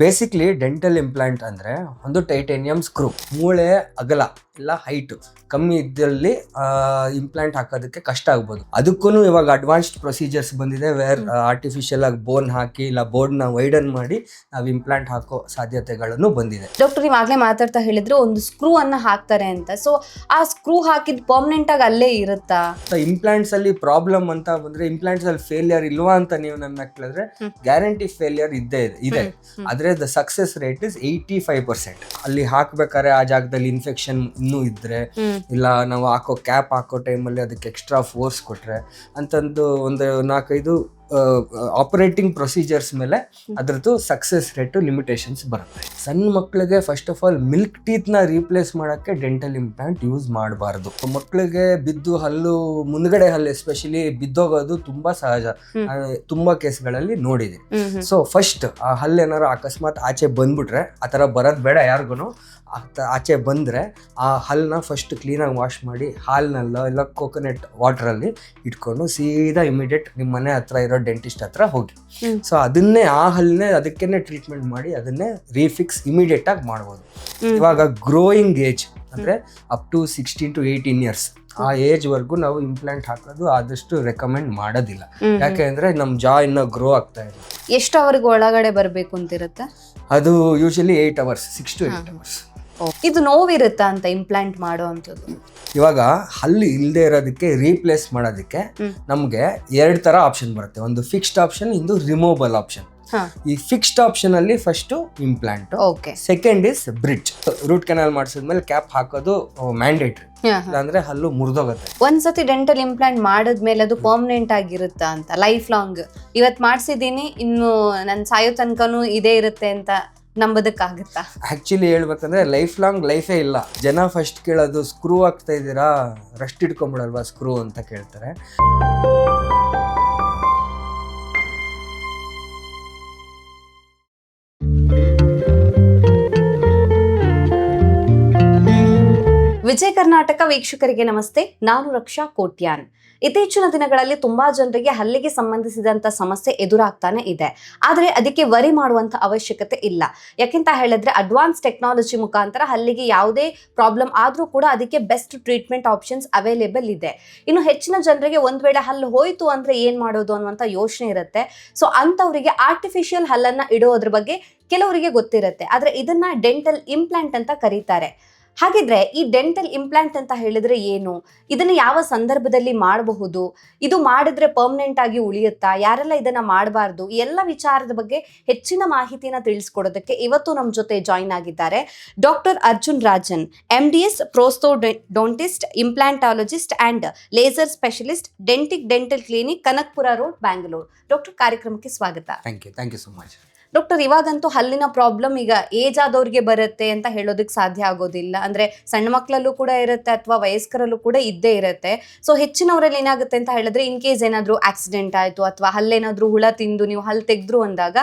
Basically dental implant ಅಂದ್ರೆ ಒಂದು titanium screw ಮೂಳೆ ಅಗಲ. ಇಲ್ಲ ಹೈಟ್ ಕಮ್ಮಿ ಇದ್ದಲ್ಲಿ ಇಂಪ್ಲಾಂಟ್ ಹಾಕೋದಕ್ಕೆ ಕಷ್ಟ ಆಗ್ಬೋದು. ಅದಕ್ಕೂ ಇವಾಗ ಅಡ್ವಾನ್ಸ್ಡ್ ಪ್ರೊಸೀಜರ್ಸ್ ಬಂದಿದೆ ವೇರ್ ಆರ್ಟಿಫಿಷಿಯಲ್ ಆಗಿ ಬೋನ್ ಹಾಕಿ ಇಲ್ಲ ಬೋರ್ಡ್ನ ವೈಡನ್ ಮಾಡಿ ನಾವು ಇಂಪ್ಲಾಂಟ್ ಹಾಕೋ ಸಾಧ್ಯತೆಗಳನ್ನು ಬಂದಿದೆ. ಡಾಕ್ಟರ್ ನೀವು ಆಗ್ಲೇ ಮಾತಾಡ್ತಾ ಹೇಳಿದ್ರು ಒಂದು ಸ್ಕ್ರೂ ಅನ್ನ ಹಾಕ್ತಾರೆ ಅಂತ. ಸೊ ಆ ಸ್ಕ್ರೂ ಹಾಕಿದ್ ಪರ್ಮನೆಂಟ್ ಆಗಿ ಅಲ್ಲೇ ಇರುತ್ತಾ? ಇಂಪ್ಲಾಂಟ್ಸ್ ಅಲ್ಲಿ ಪ್ರಾಬ್ಲಮ್ ಅಂತ ಬಂದ್ರೆ ಇಂಪ್ಲಾಂಟ್ಸ್ ಅಲ್ಲಿ ಫೇಲಿಯರ್ ಇಲ್ವಾ ಅಂತ ನೀವು ನನ್ನ ಕೇಳಿದ್ರೆ ಗ್ಯಾರಂಟಿ ಫೇಲಿಯರ್ ಇದ್ದೇ ಇದೆ ಇದೆ. ಆದ್ರೆ the success rate is eighty five percent ಅಲ್ಲಿ ಹಾಕ್ಬೇಕಾದ್ರೆ ಆ ಜಾಗದಲ್ಲಿ ಇನ್ಫೆಕ್ಷನ್ ಇನ್ನೂ ಇದ್ರೆ ಇಲ್ಲ ನಾವು ಹಾಕೋ ಕ್ಯಾಪ್ ಹಾಕೋ ಟೈಮಲ್ಲಿ ಅದಕ್ಕೆ ಎಕ್ಸ್ಟ್ರಾ ಫೋರ್ಸ್ ಕೊಟ್ರೆ ಅಂತಂದು ಒಂದು ನಾಲ್ಕೈದು ಆಪರೇಟಿಂಗ್ ಪ್ರೊಸೀಜರ್ಸ್ ಮೇಲೆ ಅದರದ್ದು ಸಕ್ಸಸ್ ರೇಟು ಲಿಮಿಟೇಷನ್ಸ್ ಬರುತ್ತೆ. ಸಣ್ಣ ಮಕ್ಕಳಿಗೆ ಫಸ್ಟ್ ಆಫ್ ಆಲ್ ಮಿಲ್ಕ್ ಟೀತ್ನ ರೀಪ್ಲೇಸ್ ಮಾಡೋಕ್ಕೆ ಡೆಂಟಲ್ ಇಂಪ್ಲಾಂಟ್ ಯೂಸ್ ಮಾಡಬಾರ್ದು. ಮಕ್ಕಳಿಗೆ ಬಿದ್ದು ಹಲ್ಲು ಮುಂದ್ಗಡೆ ಹಲ್ಲು ಎಸ್ಪೆಷಲಿ ಬಿದ್ದೋಗೋದು ತುಂಬಾ ಸಹಜ. ತುಂಬಾ ಕೇಸ್ಗಳಲ್ಲಿ ನೋಡಿದೆ ಸೊ ಫಸ್ಟ್ ಆ ಹಲ್ಲು ಏನಾರು ಅಕಸ್ಮಾತ್ ಆಚೆ ಬಂದ್ಬಿಟ್ರೆ ಆ ಥರ ಬರೋದು ಬೇಡ ಯಾರಿಗೂ ಆಚೆ ಬಂದರೆ ಆ ಹಲ್ಲನ್ನ ಫಸ್ಟ್ ಕ್ಲೀನಾಗಿ ವಾಶ್ ಮಾಡಿ ಹಾಲಿನಲ್ಲೋ ಇಲ್ಲ ಕೋಕೋನಟ್ ವಾಟ್ರಲ್ಲಿ ಇಟ್ಕೊಂಡು ಸೀದಾ ಇಮಿಡಿಯೇಟ್ ನಿಮ್ಮ ಮನೆ ಹತ್ರ ಇರೋ ಡೆಂಟಿಸ್ಟ್ ಹತ್ರ ಹೋಗಿ. ಸೊ ಅದನ್ನೇ ಆ ಹಲ್ಲನ್ನೇ ಅದಕ್ಕೇನೆ ಟ್ರೀಟ್ಮೆಂಟ್ ಮಾಡಿ ಅದನ್ನೇ ರೀಫಿಕ್ಸ್ ಇಮಿಡಿಯೇಟ್ ಆಗಿ ಮಾಡ್ಬೋದು. ಇವಾಗ ಗ್ರೋಯಿಂಗ್ ಏಜ್ ಅಂದ್ರೆ up to sixteen to eighteen years ಆ ಏಜ್ವರೆಗೂ ನಾವು ಇಂಪ್ಲಾಂಟ್ ಹಾಕೋದು ಆದಷ್ಟು ರೆಕಮೆಂಡ್ ಮಾಡೋದಿಲ್ಲ. ಯಾಕೆ ಯಾಕೆಂದ್ರೆ ನಮ್ಮ ಜಾ ಇನ್ನ ಗ್ರೋ ಆಗ್ತಾ ಇದೆ ಎಷ್ಟು ಅವರಿಗೆ ಒಳಗಡೆ ಬರಬೇಕು ಅಂತ ಇರುತ್ತೆ ಅದು usually eight hours six to eight hours ಇದು ನೋವಿರುತ್ತ ಅಂತ ಇಂಪ್ಲಾಂಟ್ ಮಾಡುವಂಥದ್ದು? ಇವಾಗ ಹಲ್ಲು ಇಲ್ಲದೆ ಇರೋದಕ್ಕೆ ರೀಪ್ಲೇಸ್ ಮಾಡೋದಕ್ಕೆ ನಮಗೆ ಎರಡು ಥರ ಆಪ್ಷನ್ ಬರುತ್ತೆ. ಒಂದು ಫಿಕ್ಸ್ಡ್ ಆಪ್ಷನ್ ಇಂದು ರಿಮೂವಬಲ್ ಆಪ್ಷನ್ ಈ ಫಿಕ್ಸ್ಡ್ ಆಪ್ಷನ್ ಅಲ್ಲಿ first implant okay second is bridge root canal ಮಾಡಿಸಿದ್ಮೇಲೆ cap ಹಾಕೋದು ಮ್ಯಾಂಡೇಟ್ರಿ ಅಂದ್ರೆ ಹಲ್ಲು ಮುರಿದೋಗುತ್ತೆ. ಒಂದ್ಸತಿ ಡೆಂಟಲ್ ಇಂಪ್ಲಾಂಟ್ ಮಾಡಿದ್ಮೇಲೆ ಅದು ಪರ್ಮನೆಂಟ್ ಆಗಿರುತ್ತಾ ಅಂತ ಲೈಫ್ ಲಾಂಗ್ ಇವತ್ ಮಾಡ್ಸಿದೀನಿ ಇನ್ನು ನನ್ ಸಾಯೋ ತನಕನೂ ಇದೇ ಇರುತ್ತೆ ಅಂತ ನಂಬೋದಕ್ಕಾಗುತ್ತಾ? ಆ್ಯಕ್ಚುಲಿ ಹೇಳ್ಬೇಕಂದ್ರೆ ಲೈಫ್ ಲಾಂಗ್ ಲೈಫೇ ಇಲ್ಲ. ಜನ ಫಸ್ಟ್ ಕೇಳೋದು ಸ್ಕ್ರೂ ಆಗ್ತಾ ಇದ್ದೀರಾ? ರೆಸ್ಟ್ ಇಟ್ಕೊಂಬಿಡಲ್ವಾ ಸ್ಕ್ರೂ ಅಂತ ಕೇಳ್ತಾರೆ. ವಿಜಯ ಕರ್ನಾಟಕ ವೀಕ್ಷಕರಿಗೆ ನಮಸ್ತೆ. ನಾನು ರಕ್ಷಾ ಕೋಟ್ಯಾನ್. ಇತ್ತೀಚಿನ ದಿನಗಳಲ್ಲಿ ತುಂಬಾ ಜನರಿಗೆ ಹಲ್ಲಿಗೆ ಸಂಬಂಧಿಸಿದಂತ ಸಮಸ್ಯೆ ಎದುರಾಗ್ತಾನೆ ಇದೆ. ಆದರೆ ಅದಕ್ಕೆ ವರಿ ಮಾಡುವಂತ ಅವಶ್ಯಕತೆ ಇಲ್ಲ. ಯಾಕೆಂತ ಹೇಳಿದ್ರೆ ಅಡ್ವಾನ್ಸ್ ಟೆಕ್ನಾಲಜಿ ಮುಖಾಂತರ ಹಲ್ಲಿಗೆ ಯಾವುದೇ ಪ್ರಾಬ್ಲಮ್ ಆದ್ರೂ ಕೂಡ ಅದಕ್ಕೆ ಬೆಸ್ಟ್ ಟ್ರೀಟ್ಮೆಂಟ್ ಆಪ್ಷನ್ಸ್ ಅವೈಲೇಬಲ್ ಇದೆ. ಇನ್ನು ಹೆಚ್ಚಿನ ಜನರಿಗೆ ಒಂದ್ ವೇಳೆ ಹಲ್ಲು ಹೋಯ್ತು ಅಂದ್ರೆ ಏನ್ ಮಾಡೋದು ಅನ್ನುವಂತ ಯೋಚನೆ ಇರುತ್ತೆ. ಸೊ ಅಂತವರಿಗೆ ಆರ್ಟಿಫಿಷಿಯಲ್ ಹಲ್ಲನ್ನ ಇಡೋದ್ರ ಬಗ್ಗೆ ಕೆಲವರಿಗೆ ಗೊತ್ತಿರುತ್ತೆ. ಆದರೆ ಇದನ್ನ ಡೆಂಟಲ್ ಇಂಪ್ಲಾಂಟ್ ಅಂತ ಕರೀತಾರೆ. ಹಾಗಿದ್ರೆ ಈ ಡೆಂಟಲ್ ಇಂಪ್ಲಾಂಟ್ ಅಂತ ಹೇಳಿದ್ರೆ ಏನು? ಇದನ್ನ ಯಾವ ಸಂದರ್ಭದಲ್ಲಿ ಮಾಡಬಹುದು? ಇದು ಮಾಡಿದ್ರೆ ಪರ್ಮನೆಂಟ್ ಆಗಿ ಉಳಿಯುತ್ತಾ? ಯಾರೆಲ್ಲ ಇದನ್ನ ಮಾಡಬಾರ್ದು? ಎಲ್ಲ ವಿಚಾರದ ಬಗ್ಗೆ ಹೆಚ್ಚಿನ ಮಾಹಿತಿನ ತಿಳಿಸ್ಕೊಡೋದಕ್ಕೆ ಇವತ್ತು ನಮ್ಮ ಜೊತೆ ಜಾಯಿನ್ ಆಗಿದ್ದಾರೆ doctor Arjun Rajan M D S prosthodontist implantologist and laser specialist dentic dental clinic Kanakapura road Bangalore doctor ಕಾರ್ಯಕ್ರಮಕ್ಕೆ ಸ್ವಾಗತ. Thank you thank you so much doctor ಇವಾಗಂತೂ ಹಲ್ಲಿನ ಪ್ರಾಬ್ಲಮ್ ಈಗ ಏಜ್ ಆದವ್ರಿಗೆ ಬರುತ್ತೆ ಅಂತ ಹೇಳೋದಕ್ಕೆ ಸಾಧ್ಯ ಆಗೋದಿಲ್ಲ. ಅಂದ್ರೆ ಸಣ್ಣ ಮಕ್ಕಳಲ್ಲೂ ಕೂಡ ಇರುತ್ತೆ ಅಥವಾ ವಯಸ್ಕರಲ್ಲೂ ಕೂಡ ಇದ್ದೇ ಇರುತ್ತೆ. ಸೊ ಹೆಚ್ಚಿನವರಲ್ಲಿ ಏನಾಗುತ್ತೆ ಅಂತ ಹೇಳಿದ್ರೆ ಇನ್ ಕೇಸ್ ಏನಾದ್ರೂ ಆಕ್ಸಿಡೆಂಟ್ ಆಯಿತು ಅಥವಾ ಹಲ್ಲೇನಾದ್ರೂ ಹುಳ ತಿಂದು ನೀವು ಹಲ್ಲು ತೆಗೆದ್ರು ಅಂದಾಗ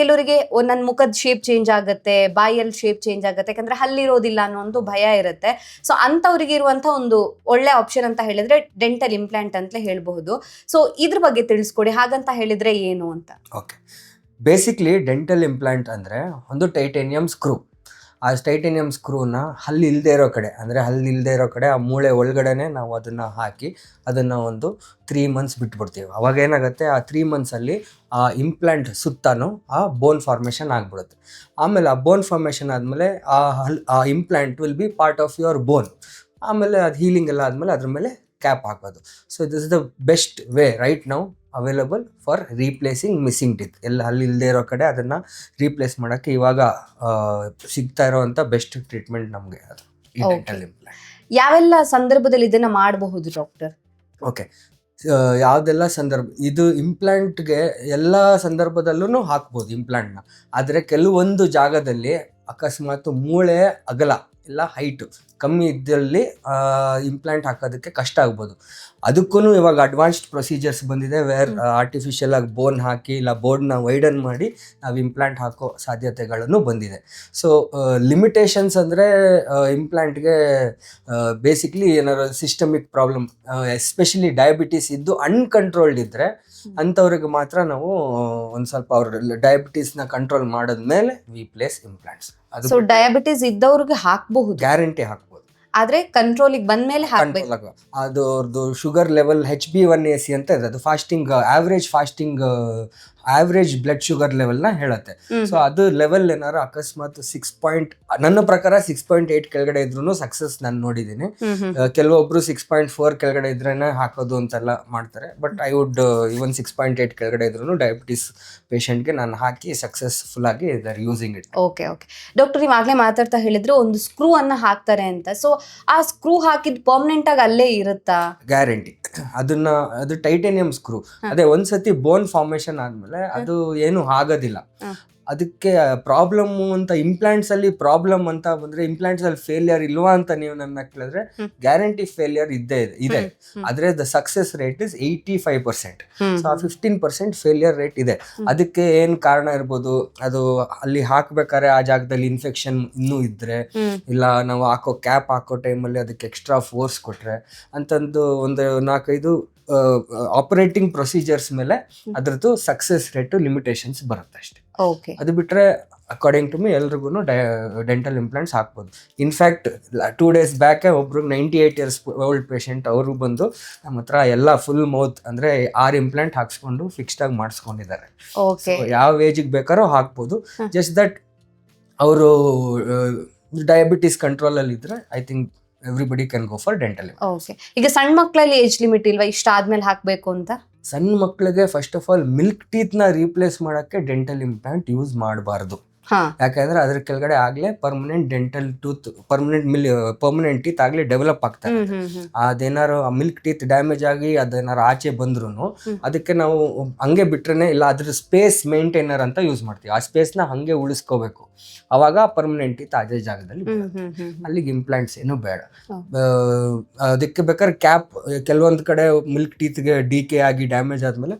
ಕೆಲವರಿಗೆ ನನ್ನ ಮುಖದ ಶೇಪ್ ಚೇಂಜ್ ಆಗುತ್ತೆ, ಬಾಯಲ್ಲಿ ಶೇಪ್ ಚೇಂಜ್ ಆಗುತ್ತೆ, ಯಾಕಂದ್ರೆ ಹಲ್ಲಿರೋದಿಲ್ಲ ಅನ್ನೋ ಒಂದು ಭಯ ಇರುತ್ತೆ. ಸೊ ಅಂಥವ್ರಿಗೆ ಇರುವಂಥ ಒಂದು ಒಳ್ಳೆ ಆಪ್ಷನ್ ಅಂತ ಹೇಳಿದ್ರೆ ಡೆಂಟಲ್ ಇಂಪ್ಲಾಂಟ್ ಅಂತಲೇ ಹೇಳಬಹುದು. ಸೊ ಇದ್ರ ಬಗ್ಗೆ ತಿಳಿಸ್ಕೊಡಿ, ಹಾಗಂತ ಹೇಳಿದ್ರೆ ಏನು ಅಂತ? ಓಕೆ ಬೇಸಿಕ್ಲಿ ಡೆಂಟಲ್ ಇಂಪ್ಲಾಂಟ್ ಅಂದರೆ ಒಂದು ಟೈಟೇನಿಯಂ ಸ್ಕ್ರೂ ಆ ಟೈಟೇನಿಯಂ ಸ್ಕ್ರೂನ ಹಲ್ಲಿ ಇಲ್ಲದೆ ಇರೋ ಕಡೆ, ಅಂದರೆ ಹಲ್ಲು ಇಲ್ಲದೆ ಇರೋ ಕಡೆ ಆ ಮೂಳೆ ಒಳಗಡೆನೆ ನಾವು ಅದನ್ನು ಹಾಕಿ ಅದನ್ನು ಒಂದು ತ್ರೀ ಮಂತ್ಸ್ ಬಿಟ್ಬಿಡ್ತೀವಿ. ಅವಾಗ ಏನಾಗುತ್ತೆ? ಆ ತ್ರೀ ಮಂತ್ಸಲ್ಲಿ ಆ ಇಂಪ್ಲಾಂಟ್ ಸುತ್ತಾನು ಆ ಬೋನ್ ಫಾರ್ಮೇಷನ್ ಆಗಿಬಿಡುತ್ತೆ. ಆಮೇಲೆ ಆ ಬೋನ್ ಫಾರ್ಮೇಷನ್ ಆದಮೇಲೆ ಆ ಹಲ್, ಆ implant will be part of your bone ಆಮೇಲೆ ಅದು ಹೀಲಿಂಗ್ ಎಲ್ಲ ಆದಮೇಲೆ ಅದ್ರ ಮೇಲೆ ಕ್ಯಾಪ್ ಹಾಕೋದು so this is the best way right now available for replacing missing teeth ಎಲ್ಲ ಅಲ್ಲಿ ಇಲ್ಲದೆ ಇರೋ ಕಡೆ ಅದನ್ನು ರೀಪ್ಲೇಸ್ ಮಾಡೋಕ್ಕೆ ಇವಾಗ ಸಿಗ್ತಾ ಇರೋವಂಥ ಬೆಸ್ಟ್ ಟ್ರೀಟ್ಮೆಂಟ್ ನಮಗೆ ಅದು ಈ ಡೆಂಟಲ್ ಇಂಪ್ಲಾಂಟ್ ಯಾವೆಲ್ಲ ಸಂದರ್ಭದಲ್ಲಿ ಇದನ್ನು ಮಾಡಬಹುದು ಡಾಕ್ಟರ್ ಓಕೆ ಯಾವುದೆಲ್ಲ ಸಂದರ್ಭ ಇದು ಇಂಪ್ಲಾಂಟ್ಗೆ ಎಲ್ಲ ಸಂದರ್ಭದಲ್ಲೂ ಹಾಕ್ಬೋದು ಇಂಪ್ಲಾಂಟ್ನ ಆದರೆ ಕೆಲವೊಂದು ಜಾಗದಲ್ಲಿ ಅಕಸ್ಮಾತ್ ಮೂಳೆ ಅಗಲ ಇಲ್ಲ ಹೈಟು ಕಮ್ಮಿ ಇದ್ದಲ್ಲಿ ಇಂಪ್ಲಾಂಟ್ ಹಾಕೋದಕ್ಕೆ ಕಷ್ಟ ಆಗ್ಬೋದು. ಅದಕ್ಕೂ ಇವಾಗ ಅಡ್ವಾನ್ಸ್ಡ್ ಪ್ರೊಸೀಜರ್ಸ್ ಬಂದಿದೆ ವೇರ್ ಆರ್ಟಿಫಿಷಿಯಲ್ ಆಗಿ ಬೋನ್ ಹಾಕಿ ಇಲ್ಲ ಬೋರ್ಡ್ನ ವೈಡನ್ ಮಾಡಿ ನಾವು ಇಂಪ್ಲಾಂಟ್ ಹಾಕೋ ಸಾಧ್ಯತೆಗಳನ್ನು ಬಂದಿದೆ. ಸೊ ಲಿಮಿಟೇಷನ್ಸ್ ಅಂದರೆ ಇಂಪ್ಲಾಂಟ್ಗೆ ಬೇಸಿಕ್ಲಿ ಏನಾದ್ರು ಸಿಸ್ಟಮಿಕ್ ಪ್ರಾಬ್ಲಮ್ ಎಸ್ಪೆಷಲಿ ಡಯಾಬಿಟೀಸ್ ಇದ್ದು ಅನ್ಕಂಟ್ರೋಲ್ಡ್ ಇದ್ದರೆ ಅಂಥವ್ರಿಗೆ ಮಾತ್ರ ನಾವು ಒಂದು ಸ್ವಲ್ಪ ಅವ್ರ ಡಯಾಬಿಟೀಸ್ನ ಕಂಟ್ರೋಲ್ ಮಾಡಿದ್ಮೇಲೆ we place implants so diabetes ಇದ್ದವ್ರಿಗೆ ಹಾಕಬಹುದು. ಗ್ಯಾರಂಟಿ ಹಾಕ್ಬೋದು. ಆದ್ರೆ ಕಂಟ್ರೋಲಿಗೆ ಬಂದ ಮೇಲೆ ಕಂಟ್ರೋಲ್ ಆಗ ಅದು ಅವ್ರದ್ದು sugar level H B one A C ಅಂತ ಇದೆ ಅದು fasting average fasting average blood sugar ಲೆವೆಲ್ನ ಹೇಳುತ್ತೆ. ಸೊ ಅದು ಲೆವೆಲ್ ಏನಾದ್ರು ಅಕಸ್ಮಾತ್ ಸಿಕ್ಸ್ ಪಾಯಿಂಟ್ ನನ್ನ ಪ್ರಕಾರ ಸಿಕ್ಸ್ ಪಾಯಿಂಟ್ ಏಯ್ಟ್ ಕೆಳಗಡೆ ಇದ್ರೂ ಸಕ್ಸಸ್ ನಾನು ನೋಡಿದ್ದೀನಿ ಕೆಲವೊಬ್ರು ಸಿಕ್ಸ್ ಪಾಯಿಂಟ್ ಫೋರ್ ಕೆಳಗಡೆ ಇದ್ರೇನೆ ಹಾಕೋದು ಅಂತೆಲ್ಲ ಮಾಡ್ತಾರೆ. But I would even six point eight ಕೆಳಗಡೆ ಇದ್ರೂ ಡಯಾಬಿಟಿಸ್ ಪೇಷಂಟ್ಗೆ ನಾನು ಹಾಕಿ ಸಕ್ಸಸ್ಫುಲ್ ಆಗಿ ಇದರ್ using it okay okay doctor ಇವಾಗಲೇ ಮಾತಾಡ್ತಾ ಹೇಳಿದ್ರೆ ಒಂದು ಸ್ಕ್ರೂ ಅನ್ನ ಹಾಕ್ತಾರೆ ಅಂತ. ಸೊ ಆ ಸ್ಕ್ರೂ ಹಾಕಿದ್ ಪರ್ಮನೆಂಟ್ ಆಗಿ ಅಲ್ಲೇ ಇರುತ್ತಾ? ಗ್ಯಾರಂಟಿ ಅದನ್ನ ಅದು ಟೈಟೇನಿಯಂ ಸ್ಕ್ರೂ ಅದೇ ಒಂದ್ಸತಿ ಬೋನ್ ಫಾರ್ಮೇಶನ್ ಆದ್ಮೇಲೆ ಅದು ಏನು ಆಗೋದಿಲ್ಲ. ಅದಕ್ಕೆ ಪ್ರಾಬ್ಲಮ್ ಅಂತ ಇಂಪ್ಲಾಂಟ್ಸ್ ಅಲ್ಲಿ ಪ್ರಾಬ್ಲಮ್ ಅಂತ ಬಂದ್ರೆ ಇಂಪ್ಲಾಂಟ್ಸ್ ಅಲ್ಲಿ ಫೇಲಿಯರ್ ಇಲ್ವಾ ಅಂತ ನೀವು ನನ್ನ ಕೇಳಿದ್ರೆ ಗ್ಯಾರಂಟಿ ಫೇಲಿಯರ್ ಇದ್ದೇ ಇದೆ ಇದೆ. ಆದ್ರೆ the success rate is eighty five percent so ಆ ಫಿಫ್ಟೀನ್ ಪರ್ಸೆಂಟ್ ಫೇಲಿಯರ್ ರೇಟ್ ಇದೆ. ಅದಕ್ಕೆ ಏನ್ ಕಾರಣ ಇರ್ಬೋದು? ಅದು ಅಲ್ಲಿ ಹಾಕ್ಬೇಕಾದ್ರೆ ಆ ಜಾಗದಲ್ಲಿ ಇನ್ಫೆಕ್ಷನ್ ಇನ್ನೂ ಇದ್ರೆ ಇಲ್ಲ ನಾವು ಹಾಕೋ ಕ್ಯಾಪ್ ಹಾಕೋ ಟೈಮಲ್ಲಿ ಅದಕ್ಕೆ ಎಕ್ಸ್ಟ್ರಾ ಫೋರ್ಸ್ ಕೊಟ್ರೆ ಅಂತಂದು ಒಂದು ನಾಲ್ಕೈದು ಆಪರೇಟಿಂಗ್ ಪ್ರೊಸೀಜರ್ಸ್ ಮೇಲೆ ಅದ್ರದ್ದು ಸಕ್ಸಸ್ ರೇಟು ಲಿಮಿಟೇಷನ್ಸ್ ಬರುತ್ತೆ ಅಷ್ಟೇ. ಅದು ಬಿಟ್ರೆ ಅಕಾರ್ಡಿಂಗ್ ಟು ಮಿ ಎಲ್ರಿಗೂ ಡೆಂಟಲ್ ಇಂಪ್ಲಾಂಟ್ಸ್ ಹಾಕ್ಬೋದು. ಇನ್ಫ್ಯಾಕ್ಟ್ ಟೂ ಡೇಸ್ ಬ್ಯಾಕೆ ಒಬ್ರು ninety eight years old patient ಅವರು ಬಂದು ನಮ್ಮ ಹತ್ರ ಎಲ್ಲ ಫುಲ್ ಮೌತ್ ಅಂದರೆ ಆರು ಇಂಪ್ಲಾಂಟ್ ಹಾಕ್ಸ್ಕೊಂಡು ಫಿಕ್ಸ್ಡ್ ಆಗಿ ಮಾಡಿಸ್ಕೊಂಡಿದ್ದಾರೆ. ಯಾವ ಏಜಿಗೆ ಬೇಕಾದ್ರೂ ಹಾಕ್ಬೋದು. ಜಸ್ಟ್ ದಟ್ ಅವರು ಡಯಾಬಿಟಿಸ್ ಕಂಟ್ರೋಲಲ್ಲಿ ಇದ್ರೆ I think everybody can go for dental okay ಈಗ ಸಣ್ಣ ಮಕ್ಕಳಲ್ಲಿ ಏಜ್ ಲಿಮಿಟ್ ಇಲ್ವಾ? ಇಷ್ಟ ಆದ್ಮೇಲೆ ಹಾಕ್ಬೇಕು ಅಂತ? ಸಣ್ಣ ಮಕ್ಕಳಿಗೆ ಫಸ್ಟ್ ಆಫ್ ಆಲ್ ಮಿಲ್ಕ್ ಟೀತ್ನ ರೀಪ್ಲೇಸ್ ಮಾಡೋಕ್ಕೆ ಡೆಂಟಲ್ ಇಂಪ್ಲಾಂಟ್ ಯೂಸ್ ಮಾಡಬಾರ್ದು. ಯಾಕಂದ್ರೆ ಅದ್ರ ಕೆಳಗಡೆ ಆಗ್ಲೇ permanent dental tooth permanent mill permanent teeth ಆಗ್ಲೇ ಡೆವಲಪ್ ಆಗ್ತಾ ಹ್ಮ್ ಇರುತ್ತೆ. Hmm hmm. ಅದೇನಾರು ಮಿಲ್ಕ್ ಟೀತ್ ಡ್ಯಾಮೇಜ್ ಆಗಿ ಅದೇನಾರು ಆಚೆ ಬಂದ್ರು ಅದಕ್ಕೆ ನಾವು ಹಂಗೆ ಬಿಟ್ರೇನೆ ಇಲ್ಲ ಅದ್ರ ಸ್ಪೇಸ್ ಮೇಂಟೈನರ್ ಅಂತ ಯೂಸ್ ಮಾಡ್ತೀವಿ. ಆ ಸ್ಪೇಸ್ನ ಹಂಗೆ ಉಳಿಸ್ಕೋಬೇಕು. ಅವಾಗ ಪರ್ಮನೆಂಟ್ ಟೀತ್ ಅದೇ ಜಾಗದಲ್ಲಿ. ಅಲ್ಲಿಗೆ ಇಂಪ್ಲಾಂಟ್ಸ್ ಏನು ಬೇಡ. ಅದಕ್ಕೆ ಬೇಕಾದ್ರೆ ಕ್ಯಾಪ್ ಕೆಲವೊಂದು ಕಡೆ ಮಿಲ್ಕ್ ಟೀತ್ಗೆ ಡಿ ಕೆ ಆಗಿ ಡ್ಯಾಮೇಜ್ ಆದ್ಮೇಲೆ.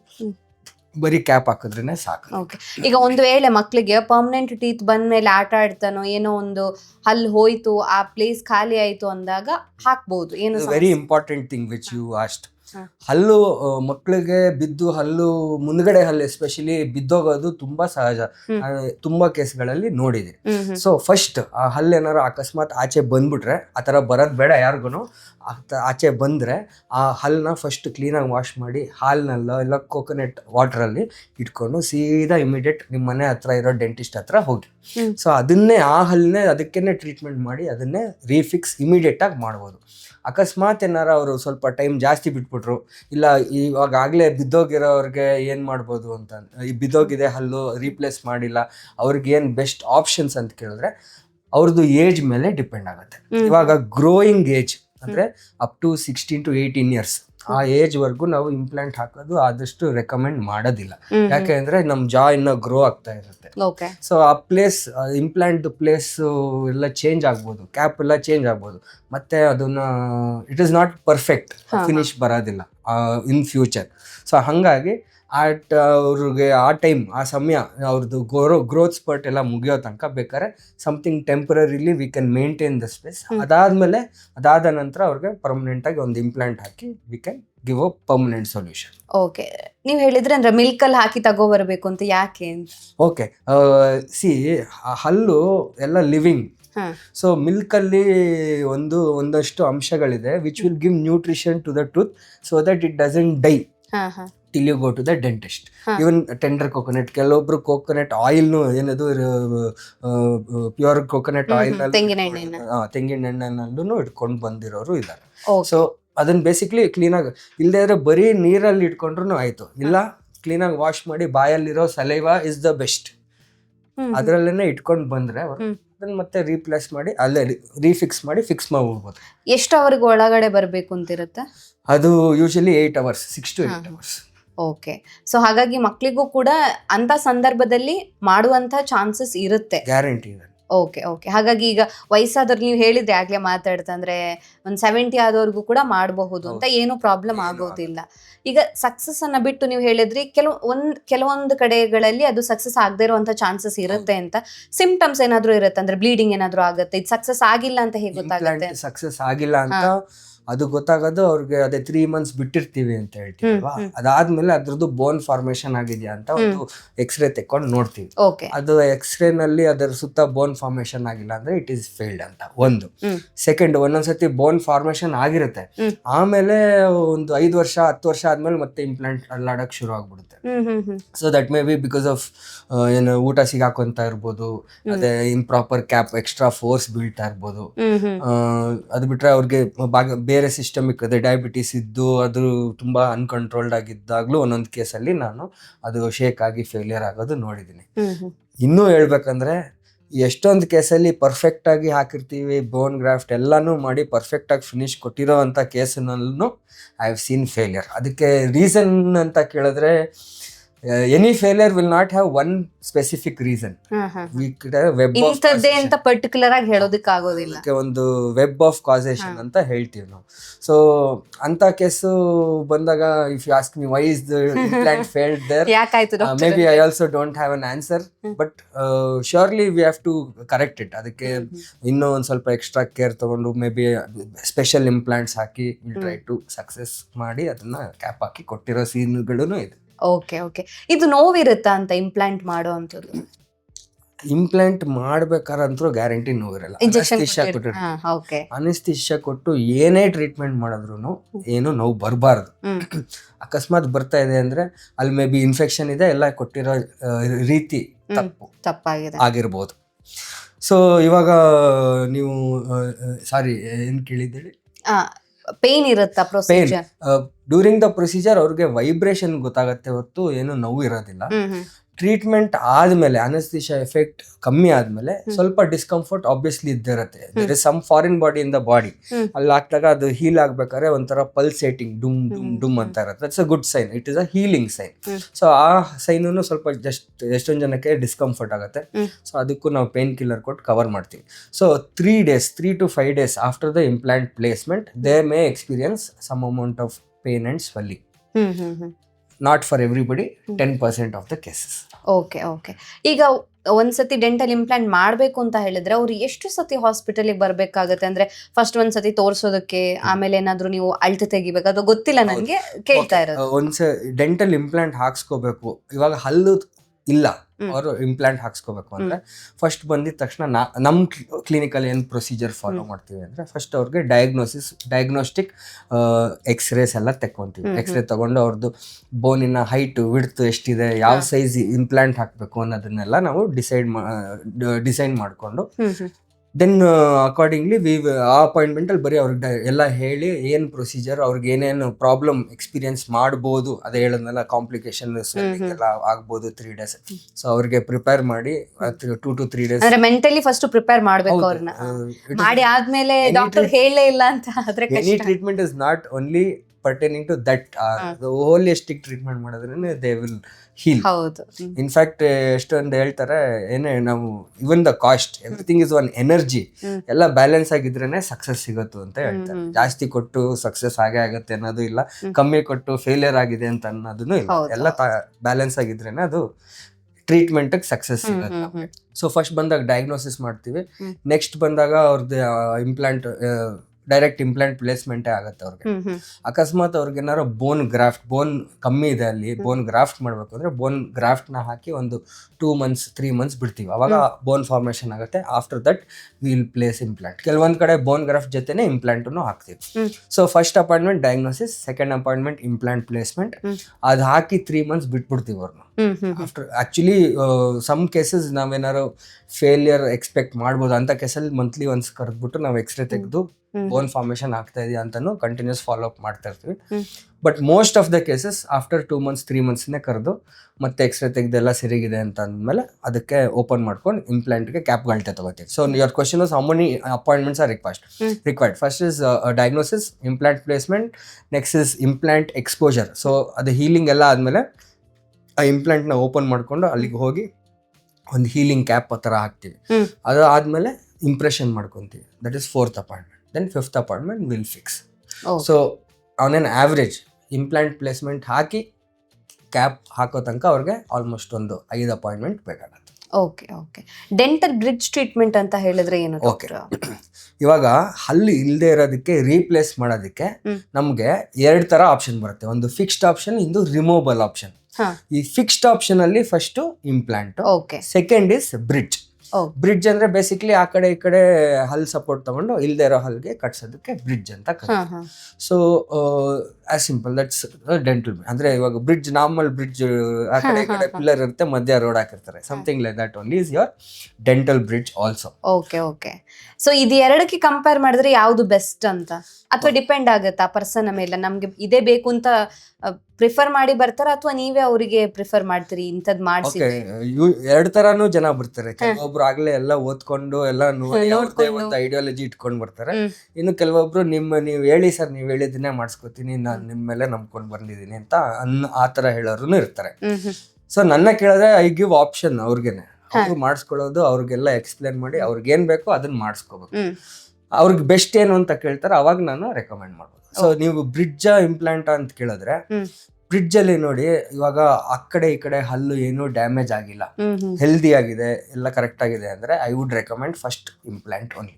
ಬರೀ ಕ್ಯಾಪ್ ಹಾಕಿದ್ರೇನೆ ಸಾಕು. ಓಕೆ ಈಗ ಒಂದು ವೇಳೆ ಮಕ್ಕಳಿಗೆ ಪರ್ಮನೆಂಟ್ ಟೀತ್ ಬಂದ್ಮೇಲೆ ಆಟ ಆಡ್ತಾನೋ ಏನೋ ಒಂದು ಹಲ್ಲು ಹೋಯ್ತು ಆ ಪ್ಲೇಸ್ ಖಾಲಿ ಆಯ್ತು ಅಂದಾಗ ಹಾಕ್ಬಹುದು ಏನು very important thing which you asked. ಹಲ್ಲು ಮಕ್ಕಳಿಗೆ ಬಿದ್ದು ಹಲ್ಲು ಮುಂದ್ಗಡೆ ಹಲ್ಲು ಎಸ್ಪೆಷಲಿ ಬಿದ್ದೋಗೋದು ತುಂಬಾ ಸಹಜ. ತುಂಬಾ ಕೇಸ್ಗಳಲ್ಲಿ ನೋಡಿದೆ. ಸೊ ಫಸ್ಟ್ ಆ ಹಲ್ಲು ಏನಾರು ಅಕಸ್ಮಾತ್ ಆಚೆ ಬಂದ್ಬಿಟ್ರೆ ಆ ಥರ ಬರೋದು ಬೇಡ ಯಾರಿಗೂ ಆಚೆ ಬಂದ್ರೆ ಆ ಹಲ್ಲನ್ನ ಫಸ್ಟ್ ಕ್ಲೀನಾಗಿ ವಾಶ್ ಮಾಡಿ ಹಾಲ್ನಲ್ಲ ಇಲ್ಲ ಕೋಕೋನಟ್ ವಾಟ್ರಲ್ಲಿ ಇಟ್ಕೊಂಡು ಸೀದಾ ಇಮಿಡಿಯೇಟ್ ನಿಮ್ಮ ಮನೆ ಹತ್ರ ಇರೋ ಡೆಂಟಿಸ್ಟ್ ಹತ್ರ ಹೋಗಿ. ಸೊ ಅದನ್ನೇ ಆ ಹಲ್ಲನ್ನೇ ಅದಕ್ಕೇನೆ ಟ್ರೀಟ್ಮೆಂಟ್ ಮಾಡಿ ಅದನ್ನೇ ರೀಫಿಕ್ಸ್ ಇಮಿಡಿಯೇಟ್ ಆಗಿ ಮಾಡ್ಬೋದು. ಅಕಸ್ಮಾತ್ ಏನಾರ ಅವರು ಸ್ವಲ್ಪ ಟೈಮ್ ಜಾಸ್ತಿ ಬಿಟ್ಬಿಟ್ರು. ಇಲ್ಲ ಇವಾಗ ಆಗಲೇ ಬಿದ್ದೋಗಿರೋರಿಗೆ ಏನು ಮಾಡ್ಬೋದು ಅಂತ ಈ ಬಿದ್ದೋಗಿದೆ ಹಲ್ಲು ರೀಪ್ಲೇಸ್ ಮಾಡಿಲ್ಲ ಅವ್ರಿಗೆ ಏನು ಬೆಸ್ಟ್ ಆಪ್ಷನ್ಸ್ ಅಂತ ಕೇಳಿದ್ರೆ ಅವ್ರದ್ದು ಏಜ್ ಮೇಲೆ ಡಿಪೆಂಡ್ ಆಗುತ್ತೆ. ಇವಾಗ ಗ್ರೋಯಿಂಗ್ ಏಜ್ ಅಂದರೆ up to sixteen to eighteen years ಆ ಏಜ್ ವರ್ಗು ನಾವು ಇಂಪ್ಲಾಂಟ್ ಹಾಕೋದು ಆದಷ್ಟು ರೆಕಮೆಂಡ್ ಮಾಡೋದಿಲ್ಲ. ಯಾಕೆ ಅಂದ್ರೆ ಯಾಕೆಂದ್ರೆ ನಮ್ ಜಾ ಇನ್ನ ಗ್ರೋ ಆಗ್ತಾ ಇರುತ್ತೆ. ಸೊ ಆ ಪ್ಲೇಸ್ ಇಂಪ್ಲಾಂಟ್ ಪ್ಲೇಸ್ ಎಲ್ಲ ಚೇಂಜ್ ಆಗ್ಬೋದು ಕ್ಯಾಪ್ ಎಲ್ಲ ಚೇಂಜ್ ಆಗ್ಬೋದು. ಮತ್ತೆ ಅದನ್ನ it is not perfect. Finish ಬರೋದಿಲ್ಲ ಇನ್ ಫ್ಯೂಚರ್ ಸೊ ಹಾಗಾಗಿ ಆ ಅವ್ರಿಗೆ ಆ ಟೈಮ್ ಆ ಸಮಯ ಅವ್ರದ್ದು ಗ್ರೋ ಗ್ರೋತ್ ಸ್ಪರ್ಟ್ ಎಲ್ಲ ಮುಗಿಯೋ ತನಕ ಬೇಕಾದ್ರೆ something temporarily we can maintain the space ಅದಾದಮೇಲೆ ಅದಾದ ನಂತರ ಅವ್ರಿಗೆ ಪರ್ಮನೆಂಟಾಗಿ ಒಂದು implant hockey we can give a permanent solution okay ನೀವು ಹೇಳಿದ್ರೆ ಅಂದರೆ ಮಿಲ್ಕಲ್ಲಿ ಹಾಕಿ ತಗೋ ಬರ್ಬೇಕು ಅಂತ ಯಾಕೆ? ಓಕೆ ಸಿ ಹಲ್ಲು ಎಲ್ಲ ಲಿವಿಂಗ್. ಸೊ ಮಿಲ್ಕಲ್ಲಿ ಒಂದು ಒಂದಷ್ಟು ಅಂಶಗಳಿದೆ which will give nutrition to the tooth so that it doesn't die till you go to the dentist. Even tender coconut ಕೆಲವೊಬ್ರು ಕೋಕೋನಟ್ ಆಯಿಲ್ನು ಏನದು ಪ್ಯೂರ್ ಕೋಕೋನಟ್ ಆಯಿಲ್ ತೆಂಗಿನ ಎಣ್ಣೆನ. ತೆಂಗಿನ ಎಣ್ಣೆನಲ್ಲೂ ಇಟ್ಕೊಂಡು ಬಂದಿರೋರು ಇದ್ದಾರೆ. ಸೊ ಅದನ್ನ ಬೇಸಿಕ್ಲಿ ಕ್ಲೀನಾಗಿ ಇಲ್ಲದೆ ಇದ್ರೆ ಬರೀ ನೀರಲ್ಲಿ ಇಟ್ಕೊಂಡ್ರು ಆಯ್ತು. ಇಲ್ಲ ಕ್ಲೀನಾಗಿ ವಾಶ್ ಮಾಡಿ ಬಾಯಲ್ಲಿರೋ ಸಲೈವಾ ಇಸ್ ದ ಬೆಸ್ಟ್ ಅದರಲ್ಲೇನೆ ಇಟ್ಕೊಂಡು ಬಂದ್ರೆ. ಅದನ್ನ ಮತ್ತೆ ರೀಪ್ಲೇಸ್ ಮಾಡಿ ಅಲ್ಲೇ ರೀಫಿಕ್ಸ್ ಮಾಡಿ ಫಿಕ್ಸ್ ಮಾಡ್ಬಿಡ್ಬೋದು. ಎಷ್ಟು ಅವರಿಗೆ ಒಳಗಡೆ ಬರಬೇಕು ಅಂತಿರುತ್ತೆ? ಅದು usually eight hours six to eight hours okay so ಹಾಗಾಗಿ ಮಕ್ಕಳಿಗೂ ಕೂಡ ಅಂತ ಸಂದರ್ಭದಲ್ಲಿ ಮಾಡುವಂತ ಚಾನ್ಸಸ್ ಇರುತ್ತೆ. ಗ್ಯಾರಂಟಿ ಇದೆ ಓಕೆ ಓಕೆ ಹಾಗಾಗಿ ಈಗ ವಯಸ್ಸಾದವ್ರು ನೀವು ಹೇಳಿದ್ರೆ ಆಗ್ಲೇ ಮಾತಾಡ್ತಂದ್ರೆ ಒಂದ್ ಸೆವೆಂಟಿ ಆದವ್ರಿಗೂ ಕೂಡ ಮಾಡಬಹುದು ಅಂತ ಏನು ಪ್ರಾಬ್ಲಮ್ ಆಗೋದಿಲ್ಲ. ಈಗ ಸಕ್ಸಸ್ ಅನ್ನ ಬಿಟ್ಟು ನೀವು ಹೇಳಿದ್ರಿ ಕೆಲವು ಒಂದ್ ಕೆಲವೊಂದು ಕಡೆಗಳಲ್ಲಿ ಅದು ಸಕ್ಸಸ್ ಆಗದೆ ಇರುವಂತ ಚಾನ್ಸಸ್ ಇರುತ್ತೆ ಅಂತ. ಸಿಂಪ್ಟಮ್ಸ್ ಏನಾದ್ರೂ ಇರುತ್ತೆ ಅಂದ್ರೆ ಬ್ಲೀಡಿಂಗ್ ಏನಾದ್ರೂ ಆಗುತ್ತೆ ಇದು ಸಕ್ಸಸ್ ಆಗಿಲ್ಲ ಅಂತ ಹೇಗೆ ಗೊತ್ತಾಗುತ್ತೆ? ಸಕ್ಸಸ್ ಆಗಿಲ್ಲ ಅಂತ ಅದು ಗೊತ್ತಾಗೋದು ಅವ್ರಿಗೆ ಅದೇ ತ್ರೀ ಮಂತ್ಸ್ ಬಿಟ್ಟಿರ್ತೀವಿ ಅಂತ ಹೇಳ್ತೀವಿ ಹ್ಮ್, ಅಲ್ವಾ? ಹ್ಮ್. ಅದಾದ್ಮೇಲೆ ಅದ್ರದ್ದು ಬೋನ್ ಫಾರ್ಮೇಶನ್ ಆಗಿದೆಯಾ ಅಂತ ಒಂದು ಎಕ್ಸ್ರೇ ತೆಕ್ಕೊಂಡು ನೋಡ್ತೀವಿ. ಅದು ಎಕ್ಸ್ರೇನಲ್ಲಿ ಅದರ ಸುತ್ತ ಬೋನ್ ಫಾರ್ಮೇಶನ್ ಆಗಿಲ್ಲ ಅಂದ್ರೆ ಇಟ್ ಈಸ್ ಫೇಲ್ಡ್ ಅಂತ ಒಂದು. ಸೆಕೆಂಡ್ ಒಂದೊಂದ್ಸತಿ ಬೋನ್ ಫಾರ್ಮೇಶನ್ ಆಗಿರುತ್ತೆ. ಆಮೇಲೆ ಒಂದು ಐದು ವರ್ಷ ಹತ್ತು ವರ್ಷ ಆದ್ಮೇಲೆ ಮತ್ತೆ ಇಂಪ್ಲಾಂಟ್ ಅಲ್ಲಾಡಕ್ ಶುರು ಆಗ್ಬಿಡುತ್ತೆ. So that may be because of ಏನು ಊಟ ಸಿಗಾಕೊಂತ ಇರ್ಬೋದು ಅದೇ ಇಂಪ್ರಾಪರ್ ಕ್ಯಾಪ್ ಎಕ್ಸ್ಟ್ರಾ ಫೋರ್ಸ್ ಬೀಳ್ತಾ ಇರ್ಬೋದು. ಅದು ಬಿಟ್ರೆ ಅವ್ರಿಗೆ ಬೇರೆ ಸಿಸ್ಟಮಿಕ್ ಅದೇ ಡಯಾಬಿಟೀಸ್ ಇದ್ದು ಅದು ತುಂಬ ಅನ್ಕಂಟ್ರೋಲ್ಡ್ ಆಗಿದ್ದಾಗಲೂ ಒಂದೊಂದು ಕೇಸಲ್ಲಿ ನಾನು ಅದು ಶೇಕ್ ಆಗಿ ಫೇಲಿಯರ್ ಆಗೋದು ನೋಡಿದ್ದೀನಿ. ಇನ್ನೂ ಹೇಳ್ಬೇಕಂದ್ರೆ ಎಷ್ಟೊಂದು ಕೇಸಲ್ಲಿ ಪರ್ಫೆಕ್ಟ್ ಆಗಿ ಹಾಕಿರ್ತೀವಿ ಬೋನ್ ಗ್ರಾಫ್ಟ್ ಎಲ್ಲನೂ ಮಾಡಿ ಪರ್ಫೆಕ್ಟ್ ಆಗಿ ಫಿನಿಶ್ ಕೊಟ್ಟಿರೋ ಅಂಥ ಕೇಸಿನಲ್ಲೂ ಐ ಹ್ಯಾವ್ ಸೀನ್ ಫೇಲಿಯರ್ ಅದಕ್ಕೆ ರೀಸನ್ ಅಂತ ಕೇಳಿದ್ರೆ any failure will not have one specific reason web ಇಂಥದ್ದೇ ಅಂತ ಪರ್ಟಿಕ್ಯುಲರ್ ಆಗಿ ಹೇಳೋದಕ್ ಆಗೋದಿಲ್ಲ. ಒಂದು ವೆಬ್ ಆಫ್ ಕಾಸೇಷನ್ ಅಂತ ಹೇಳ್ತೀವಿ ನಾವು. ಸೊ ಅಂತ ಕೇಸು ಬಂದಾಗ if you ask me why is the implant failed there may be I also don't have an answer but surely we have to correct it ಅದಕ್ಕೆ ಇನ್ನೂ ಒಂದು ಸ್ವಲ್ಪ ಎಕ್ಸ್ಟ್ರಾ ಕೇರ್ ತಗೊಂಡು ಮೇ ಬಿ ಸ್ಪೆಷಲ್ ಇಂಪ್ಲಾಂಟ್ಸ್ ಹಾಕಿ will try to success ಮಾಡಿ ಅದನ್ನ cap ಹಾಕಿ ಕೊಟ್ಟಿರೋ ಸೀನ್ಗಳೂ ಇದೆ. Okay okay. ಇದು ನೋವಿರುತ್ತಾ ಅಂತ ಇಂಪ್ಲಾಂಟ್ ಮಾಡೋ ಅಂತದ್ದು ಇಂಪ್ಲಾಂಟ್ ಮಾಡ್ಬೇಕಾರಂತೂ ಗ್ಯಾರಂಟಿ ನೋವಿರಲ್ಲ. Anesthesia ಕೊಟ್ಟಿರ್ತಾರೆ. ಓಕೆ ಅನಿಸ್ತಿಷ್ಯ ಕೊಟ್ಟು ಏನೇ ಟ್ರೀಟ್ಮೆಂಟ್ ಮಾಡಿದ್ರು ಏನು ನೋವು ಬರಬಾರ್ದು. ಹ್ಮ್. ಅಕಸ್ಮಾತ್ ಬರ್ತಾ ಇದೆ ಅಂದ್ರೆ ಅಲ್ಲಿ ಮೇ ಬಿ ಇನ್ಫೆಕ್ಷನ್ ಇದೆ ಎಲ್ಲ ಕೊಟ್ಟಿರೋ ಆ, ರೀತಿ ತಪ್ಪು ತಪ್ಪಾಗಿದೆ. ಆಗಿರ್ಬೋದು. ಸೊ ಇವಾಗ ನೀವು ಸಾರಿ ಏನು ಕೇಳಿದ್ದೇಳಿ ಪೇನ್ ಇರುತ್ತಾ ಪ್ರೊಸೀಜರ್ ಡ್ಯೂರಿಂಗ್ ದ ಪ್ರೊಸೀಜರ್ ಅವ್ರಿಗೆ ವೈಬ್ರೇಷನ್ ಗೊತ್ತಾಗತ್ತೆ ಹೊತ್ತು ಏನು ನೋವು ಇರೋದಿಲ್ಲ. ಟ್ರೀಟ್ಮೆಂಟ್ ಆದ್ಮೇಲೆ ಅನಸ್ತಿಷಾ ಎಫೆಕ್ಟ್ ಕಮ್ಮಿ ಆದ್ಮೇಲೆ ಸ್ವಲ್ಪ ಡಿಸ್ಕಂಫರ್ಟ್ ಆಬ್ವಿಯಸ್ಲಿ ಇದ್ದೇ ಇರುತ್ತೆ. There is some foreign body in the body ಅಲ್ಲಿ ಹಾಕಿದಾಗ ಅದು ಹೀಲ್ ಆಗ್ಬೇಕಾದ್ರೆ ಒಂಥರ ಪಲ್ಸೇಟಿಂಗ್ ಡುಮ್ ಡುಮ್ ಡುಮ್ ಅಂತ ಇರುತ್ತೆ. That's a good sign it is a healing sign. So ಆ ಸೈನು ಸ್ವಲ್ಪ ಜಸ್ಟ್ ಎಷ್ಟೊಂದು ಜನಕ್ಕೆ ಡಿಸ್ಕಂಫರ್ಟ್ ಆಗುತ್ತೆ. ಸೊ ಅದಕ್ಕೂ ನಾವು ಪೇನ್ ಕಿಲ್ಲರ್ ಕೊಟ್ಟು ಕವರ್ ಮಾಡ್ತೀವಿ. So three days three to five days after the implant placement they may experience some amount of pain and swelling not for everybody. Ten percent of the cases okay okay ಈಗ ಒಂದ್ಸತಿ dental implant ಮಾಡಬೇಕು ಅಂತ ಹೇಳಿದ್ರೆ ಅವ್ರು ಎಷ್ಟು ಸತಿ ಹಾಸ್ಪಿಟಲ್ಗೆ ಬರಬೇಕಾಗತ್ತೆ? ಅಂದ್ರೆ ಫಸ್ಟ್ ಒಂದ್ಸತಿ ತೋರಿಸೋದಕ್ಕೆ ತೋರ್ಸೋದಕ್ಕೆ ಆಮೇಲೆ ಏನಾದ್ರು ನೀವು ಅಳ್ತೆ ತೆಗಿಬೇಕು? ಅದು ಗೊತ್ತಿಲ್ಲ ನನಗೆ ಕೇಳ್ತಾ ಇರೋದು. ಒಂದ್ಸ ಡೆಂಟಲ್ ಇಂಪ್ಲಾಂಟ್ ಹಾಕ್ಸ್ಕೋಬೇಕು. ಇವಾಗ ಹಲ್ಲು ಇಲ್ಲ. ಅವರು ಇಂಪ್ಲಾಂಟ್ ಹಾಕ್ಸ್ಕೋಬೇಕು ಅಂದ್ರೆ ಫಸ್ಟ್ ಬಂದಿದ ತಕ್ಷಣ ನಾ ನಮ್ಮ ಕ್ಲಿನಿಕಲ್ಲಿ ಏನು ಪ್ರೊಸೀಜರ್ ಫಾಲೋ ಮಾಡ್ತೀವಿ ಅಂದ್ರೆ ಫಸ್ಟ್ ಅವ್ರಿಗೆ ಡಯಾಗ್ನೋಸಿಸ್ ಡಯಾಗ್ನೋಸ್ಟಿಕ್ ಎಕ್ಸ್ರೇಸ್ ಎಲ್ಲ ತೆಕ್ಕೊಂತೀವಿ. ಎಕ್ಸ್ರೇ ತಗೊಂಡು ಅವ್ರದ್ದು ಬೋನಿನ ಹೈಟ್ ವಿಡ್ತು ಎಷ್ಟಿದೆ ಯಾವ. ಸೈಜ್ ಇಂಪ್ಲಾಂಟ್ ಹಾಕಬೇಕು ಅನ್ನೋದನ್ನೆಲ್ಲ ನಾವು ಡಿಸೈಡ್ ಡಿಸೈನ್ ಮಾಡಿಕೊಂಡು ದೆನ್ ಅಕಾರ್ಡಿಂಗ್ಲಿ ವಿ ಆ ಅಪಾಯಿಂಟ್ಮೆಂಟಲ್ಲಿ ಬರೀ ಅವ್ರಿಗೆ ಎಲ್ಲ ಹೇಳಿ ಏನು ಪ್ರೊಸೀಜರ್ ಅವ್ರಿಗೆ ಏನೇನು ಪ್ರಾಬ್ಲಮ್ ಎಕ್ಸ್ಪೀರಿಯನ್ಸ್ ಮಾಡ್ಬೋದು ಅದೇ ಹೇಳದ್ನಲ್ಲ ಕಾಂಪ್ಲಿಕೇಶನ್ ಎಲ್ಲ ಆಗ್ಬೋದು ತ್ರೀ ಡೇಸ್ ಸೊ ಅವ್ರಿಗೆ ಪ್ರಿಪೇರ್ ಮಾಡಿ ಟೂ ಟು ತ್ರೀ ಡೇಸ್ ಅಂದ್ರೆ ಮೆಂಟಲಿ ಫಸ್ಟ್ ಪ್ರಿಪೇರ್ ಮಾಡಬೇಕು ಅವ್ರನ್ನ ಮಾಡಿ ಆದ್ಮೇಲೆ ಡಾಕ್ಟರ್ ಹೇಳೇ ಹೇಳಲೇ ಇಲ್ಲ ಅಂತ ಆದ್ರೆ ಎನಿ ಕಷ್ಟ. Treatment is not only pertaining to that holistic treatment ಮಾಡಿದ್ರೆ ದೇ ವಿಲ್ ಹೀಲ್ ಹೌದು. ಇನ್ಫ್ಯಾಕ್ಟ್ ಎಷ್ಟೊಂದು ಹೇಳ್ತಾರೆ ಏನೇ ನಾವು even the cost everything is one energy ಎಲ್ಲ ಬ್ಯಾಲೆನ್ಸ್ ಆಗಿದ್ರೇನೆ ಸಕ್ಸಸ್ ಸಿಗುತ್ತೆ ಅಂತ ಹೇಳ್ತಾರೆ. ಜಾಸ್ತಿ ಕೊಟ್ಟು ಸಕ್ಸಸ್ ಆಗೇ ಆಗುತ್ತೆ ಅನ್ನೋದು ಇಲ್ಲ. ಕಮ್ಮಿ ಕೊಟ್ಟು ಫೇಲಿಯರ್ ಆಗಿದೆ ಅಂತ ಅನ್ನೋದನ್ನು ಇಲ್ಲ. ಎಲ್ಲ ಬ್ಯಾಲೆನ್ಸ್ ಆಗಿದ್ರೇನೆ ಅದು ಟ್ರೀಟ್ಮೆಂಟ್ ಸಕ್ಸಸ್ ಸಿಗುತ್ತೆ. ಸೊ ಫಸ್ಟ್ ಬಂದಾಗ ಡಯಾಗ್ನೋಸಿಸ್ ಮಾಡ್ತೀವಿ. ನೆಕ್ಸ್ಟ್ ಬಂದಾಗ ಅವ್ರದ್ದು ಇಂಪ್ಲಾಂಟ್ ಡೈರೆಕ್ಟ್ ಇಂಪ್ಲಾಂಟ್ ಪ್ಲೇಸ್ಮೆಂಟೇ ಆಗುತ್ತೆ ಅವ್ರಿಗೆ. ಅಕಸ್ಮಾತ್ ಅವ್ರಿಗೆ ಏನಾರು ಬೋನ್ ಗ್ರಾಫ್ಟ್ ಬೋನ್ ಕಮ್ಮಿ ಇದೆ ಅಲ್ಲಿ ಬೋನ್ ಗ್ರಾಫ್ಟ್ ಮಾಡಬೇಕು ಅಂದ್ರೆ ಬೋನ್ ಗ್ರಾಫ್ಟ್ನ ಹಾಕಿ ಒಂದು ಟೂ ಮಂತ್ಸ್ ತ್ರೀ ಮಂತ್ಸ್ ಬಿಡ್ತೀವಿ. ಅವಾಗ ಬೋನ್ ಫಾರ್ಮೇಷನ್ ಆಗುತ್ತೆ. After that will place implant ಕೆಲವೊಂದು ಕಡೆ ಬೋನ್ ಗ್ರಾಫ್ಟ್ ಜೊತೆನೆ ಇಂಪ್ಲಾಂಟನ್ನು ಹಾಕ್ತೀವಿ. So first appointment diagnosis second appointment implant placement ಅದ್ ಹಾಕಿ ತ್ರೀ ಮಂತ್ಸ್ ಬಿಟ್ಬಿಡ್ತೀವಿ ಅವ್ರನ್ನ. ಆಫ್ಟರ್ ಆಕ್ಚುಲಿ ಸಮ್ ಕೇಸಸ್ ನಾವೇನಾರು ಫೇಲಿಯರ್ ಎಕ್ಸ್ಪೆಕ್ಟ್ ಮಾಡ್ಬೋದು ಅಂತ ಕೇಸಲ್ಲಿ ಮಂತ್ಲಿ ಒನ್ಸ್ ಕರೆದ್ಬಿಟ್ಟು ನಾವು ಎಕ್ಸ್ರೇ ತೆಗೆದು. ಬೋನ್ ಫಾರ್ಮೇಶನ್ ಆಗ್ತಾ ಇದೆಯಾ ಅಂತಾನು ಕಂಟಿನ್ಯೂಸ್ ಫಾಲೋ ಅಪ್ ಮಾಡ್ತಾ ಇರ್ತೀವಿ. But most of the cases after two months three ಮಂತ್ಸ್ನೇ ಕರೆದು ಮತ್ತೆ ಎಕ್ಸ್ರೇ ತೆಗೆದೆಲ್ಲ ಸರಿಗಿದೆ ಅಂತ ಅಂದಮೇಲೆ ಅದಕ್ಕೆ ಓಪನ್ ಮಾಡ್ಕೊಂಡು ಇಂಪ್ಲಾಂಟ್ಗೆ ಕ್ಯಾಪ್ ಗಂಟೆ ತಗೋತೀವಿ. So your question how many appointments are request. Required first is diagnosis implant placement next is implant exposure so ಅದು ಹೀಲಿಂಗ್ ಎಲ್ಲ ಆದಮೇಲೆ ಆ ಇಂಪ್ಲಾಂಟ್ನ ಓಪನ್ ಮಾಡಿಕೊಂಡು ಅಲ್ಲಿಗೆ ಹೋಗಿ ಒಂದು ಹೀಲಿಂಗ್ ಕ್ಯಾಪ್ ಆ ಥರ ಹಾಕ್ತೀವಿ. ಅದು ಆದಮೇಲೆ ಇಂಪ್ರೆಷನ್ ಮಾಡ್ಕೊತೀವಿ. That is fourth appointment then fifth appointment will fix so on an average implant placement hockey cap ಹಾಕೋ ತನಕ ಅವ್ರಿಗೆ ಆಲ್ಮೋಸ್ಟ್ ಒಂದು ಐದು ಅಪಾಯಿಂಟ್ಮೆಂಟ್ ಬೇಕಾಗುತ್ತೆ. Okay okay dental bridge treatment ಅಂತ ಹೇಳಿದ್ರೆ ಏನು ಓಕೆ? ಇವಾಗ ಹಲ್ಲು ಇಲ್ಲದೆ ಇರೋದಕ್ಕೆ ರೀಪ್ಲೇಸ್ ಮಾಡೋದಕ್ಕೆ ನಮಗೆ ಎರಡು ಥರ ಆಪ್ಷನ್ ಬರುತ್ತೆ. ಒಂದು ಫಿಕ್ಸ್ಡ್ ಆಪ್ಷನ್ ಇಂದು ರಿಮೂವಬಲ್ ಆಪ್ಷನ್. ಈ ಫಿಕ್ಸ್ಡ್ ಆಪ್ಷನ್ ಅಲ್ಲಿ first implant okay second is bridge bridge ಅಂದ್ರೆ ಬೇಸಿಕ್ಲಿ ಆ ಕಡೆ ಈ ಕಡೆ ಹಲ್ ಸಪೋರ್ಟ್ ತಗೊಂಡು ಇಲ್ದೆ ಇರೋ ಹಲ್ಗೆ ಕಟ್ಸೋದಕ್ಕೆ ಬ್ರಿಡ್ಜ್ ಅಂತ ಸೊ ಆ ಸಿಂಪಲ್ ದಟ್ಸ್ ಡೆಂಟಲ್ ಅಂದ್ರೆ ಇವಾಗ ಬ್ರಿಡ್ಜ್ ನಾರ್ಮಲ್ ಬ್ರಿಡ್ಜ್ ಆ ಕಡೆ ಈ ಕಡೆ. ಪಿಲ್ಲರ್ ಇರುತ್ತೆ ಮಧ್ಯ ರೋಡ್ ಹಾಕಿರ್ತಾರೆ. Something like that only is your dental bridge also okay okay so ಇದು ಎರಡಕ್ಕೆ ಕಂಪೇರ್ ಮಾಡಿದ್ರೆ ಯಾವುದು ಬೆಸ್ಟ್ ಅಂತ? ಅಥವಾ ಡಿಪೆಂಡ್ ಆಗುತ್ತಾ? ಪರ್ಸನ್ ಮೇಲೆ ನಮ್ಗೆ ಇದೇ ಬೇಕು ಅಂತ ಪ್ರಿಫರ್ ಮಾಡಿ ಬರ್ತಾರ ಅಥವಾ ನೀವೇ ಅವರಿಗೆ ಪ್ರಿಫರ್ ಮಾಡ್ತೀರಿ ಇಂಥದ್ ಮಾಡಿಸಿ ಎರಡ್ ತರಾನು ಜನ ಬರ್ತಾರೆ. ಕೆಲವೊಬ್ರು ಆಗ್ಲೇ ಎಲ್ಲ ಓದ್ಕೊಂಡು ಎಲ್ಲ ನೋಡಿ. ಒಂದು ಐಡಿಯಾಲಜಿ ಇಟ್ಕೊಂಡು ಬರ್ತಾರೆ. ಇನ್ನು ಕೆಲವೊಬ್ರು ನಿಮ್ಮ ನೀವು ಹೇಳಿ ಸರ್ ನೀವು ಹೇಳಿದ್ದನ್ನೇ ಮಾಡ್ಸ್ಕೊತೀನಿ ನಾನು ನಿಮ್ಮ ಮೇಲೆ ನಂಬ್ಕೊಂಡು ಬಂದಿದ್ದೀನಿ ಅಂತ ಅನ್ ಆ ಥರ ಹೇಳೋರು ಇರ್ತಾರೆ. ಸೊ ನನ್ನ ಕೇಳಿದ್ರೆ ಐ ಗಿವ್ ಆಪ್ಷನ್ ಅವ್ರಿಗೇನೆ. ಅವ್ರು ಮಾಡಿಸ್ಕೊಳ್ಳೋದು ಅವ್ರಿಗೆಲ್ಲ ಎಕ್ಸ್ಪ್ಲೇನ್ ಮಾಡಿ ಅವ್ರಿಗೆ ಏನ್ ಬೇಕೋ ಅದನ್ನ ಮಾಡಿಸ್ಕೋಬೇಕು. ಅವ್ರಿಗೆ ಬೆಸ್ಟ್ ಏನು ಅಂತ ಕೇಳ್ತಾರೆ ಅವಾಗ ನಾನು ರೆಕಮೆಂಡ್ ಮಾಡ್ಬೋದು. ಸೊ ನೀವು ಬ್ರಿಡ್ಜ್ ಇಂಪ್ಲಾಂಟ್ ಅಂತ ಕೇಳಿದ್ರೆ ಹ್ಮ್. ಬ್ರಿಡ್ಜ್ ಅಲ್ಲಿ ನೋಡಿ ಇವಾಗ ಆ ಕಡೆ ಈ ಕಡೆ ಹಲ್ಲು ಏನು ಡ್ಯಾಮೇಜ್ ಆಗಿಲ್ಲ. ಹೆಲ್ದಿ ಆಗಿದೆ ಎಲ್ಲ ಕರೆಕ್ಟ್ ಆಗಿದೆ ಅಂದ್ರೆ I would recommend first implant only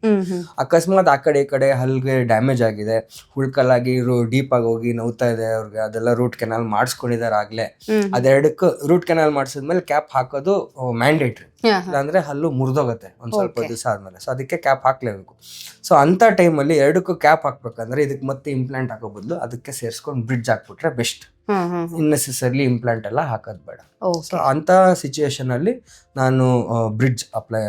ಅಕಸ್ಮಾತ್ ಆ ಕಡೆ ಈ ಕಡೆ ಹಲ್ಗೆ ಡ್ಯಾಮೇಜ್ ಆಗಿದೆ ಹುಳ್ಕಲ್ಲಾಗಿ ಡೀಪ್ ಆಗಿ ಹೋಗಿ ನೋವ್ತಾ ಇದೆ ಅವ್ರಿಗೆ ಅದೆಲ್ಲ ರೂಟ್ ಕೆನಾಲ್ ಮಾಡಿಸ್ಕೊಂಡಿದ್ದಾರೆ ಆಗ್ಲೇ. ಅದೆರಡಕ್ಕೂ ರೂಟ್ ಕೆನಾಲ್ ಮಾಡಿಸಿದ್ಮೇಲೆ ಕ್ಯಾಪ್ ಹಾಕೋದು ಮ್ಯಾಂಡೇಟ್ರಿ. ಇಲ್ಲಾಂದ್ರೆ ಹಲ್ಲು ಮುರಿದೋಗುತ್ತೆ ಒಂದ್ ಸ್ವಲ್ಪ. ದಿವಸ ಆದ್ಮೇಲೆ. ಸೊ ಅದಕ್ಕೆ ಕ್ಯಾಪ್ ಹಾಕ್ಲೇಬೇಕು. ಸೊ ಅಂತ ಟೈಮಲ್ಲಿ ಎರಡಕ್ಕೂ ಕ್ಯಾಪ್ ಹಾಕ್ಬೇಕಂದ್ರೆ ಇದಕ್ಕೆ ಮತ್ತೆ ಇಂಪ್ಲಾಂಟ್ ಹಾಕೋ ಬದಲು ಅದಕ್ಕೆ ಸೇರಿಸ್ಕೊಂಡು ಬ್ರಿಡ್ಜ್ ಹಾಕ್ಬಿಟ್ರೆ ಬೆಸ್ಟ್ ಇನ್ನೆಸೆಸರ್ಲಿ ಇಂಪ್ಲಾಂಟ್ ಎಲ್ಲ ಹಾಕೋದು ಬೇಡ. ಸೊ ಅಂತ ಸಿಚುಯೇಷನ್ ಅಲ್ಲಿ ನಾನು ಬ್ರಿಡ್ಜ್ ಅಪ್ಲೈ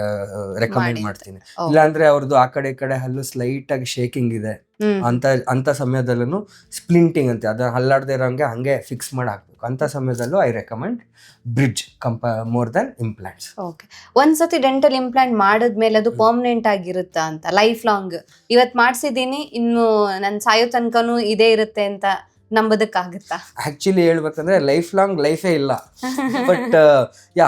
ರೆಕಮೆಂಡ್ ಮಾಡ್ತೀನಿ. ಇಲ್ಲಾಂದ್ರೆ ಅವ್ರದ್ದು ಆ ಕಡೆ ಈ ಕಡೆ ಹಲ್ಲು ಸ್ಲೈಟ್ ಆಗಿ ಶೇಕಿಂಗ್ ಇದೆ. ಅಂತ ಅಂತ ಸಮಯದಲ್ಲೂ ಸ್ಪ್ಲಿಂಟಿಂಗ್ ಅಂತ. ಅದನ್ನ ಹಲ್ಲಾಡದೇ ಇರೋಂಗೆ ಹಂಗೆ ಫಿಕ್ಸ್ ಮಾಡಿ ಹಾಕ್ಬೇಕು ಅಂತ ಸಮಯದಲ್ಲೂ ಐ ರೆಕಮೆಂಡ್ ಬ್ರಿಡ್ಜ್ ಕಂಪ ಮೋರ್ ದನ್ ಇಂಪ್ಲಾಂಟ್ಸ್ ಓಕೆ ಒಂದ್ಸತಿ ಡೆಂಟಲ್ ಇಂಪ್ಲಾಂಟ್ ಮಾಡಿದ್ಮೇಲೆ ಅದು ಪರ್ಮನೆಂಟ್ ಆಗಿರುತ್ತಾ ಅಂತ ಲೈಫ್ ಲಾಂಗ್ ಇವತ್ತು ಮಾಡಿಸಿದ್ದೀನಿ ಇನ್ನು ನನ್ನ ಸಾಯೋ ತನಕನೂ ಇದೇ ಇರುತ್ತೆ ಅಂತ ನಂಬೋದಕ್ಕಾಗುತ್ತಾ? ಆಕ್ಚುಲಿ ಹೇಳ್ಬೇಕಂದ್ರೆ ಲೈಫ್ ಲಾಂಗ್ ಲೈಫೇ ಇಲ್ಲ. ಬಟ್ ಯಾ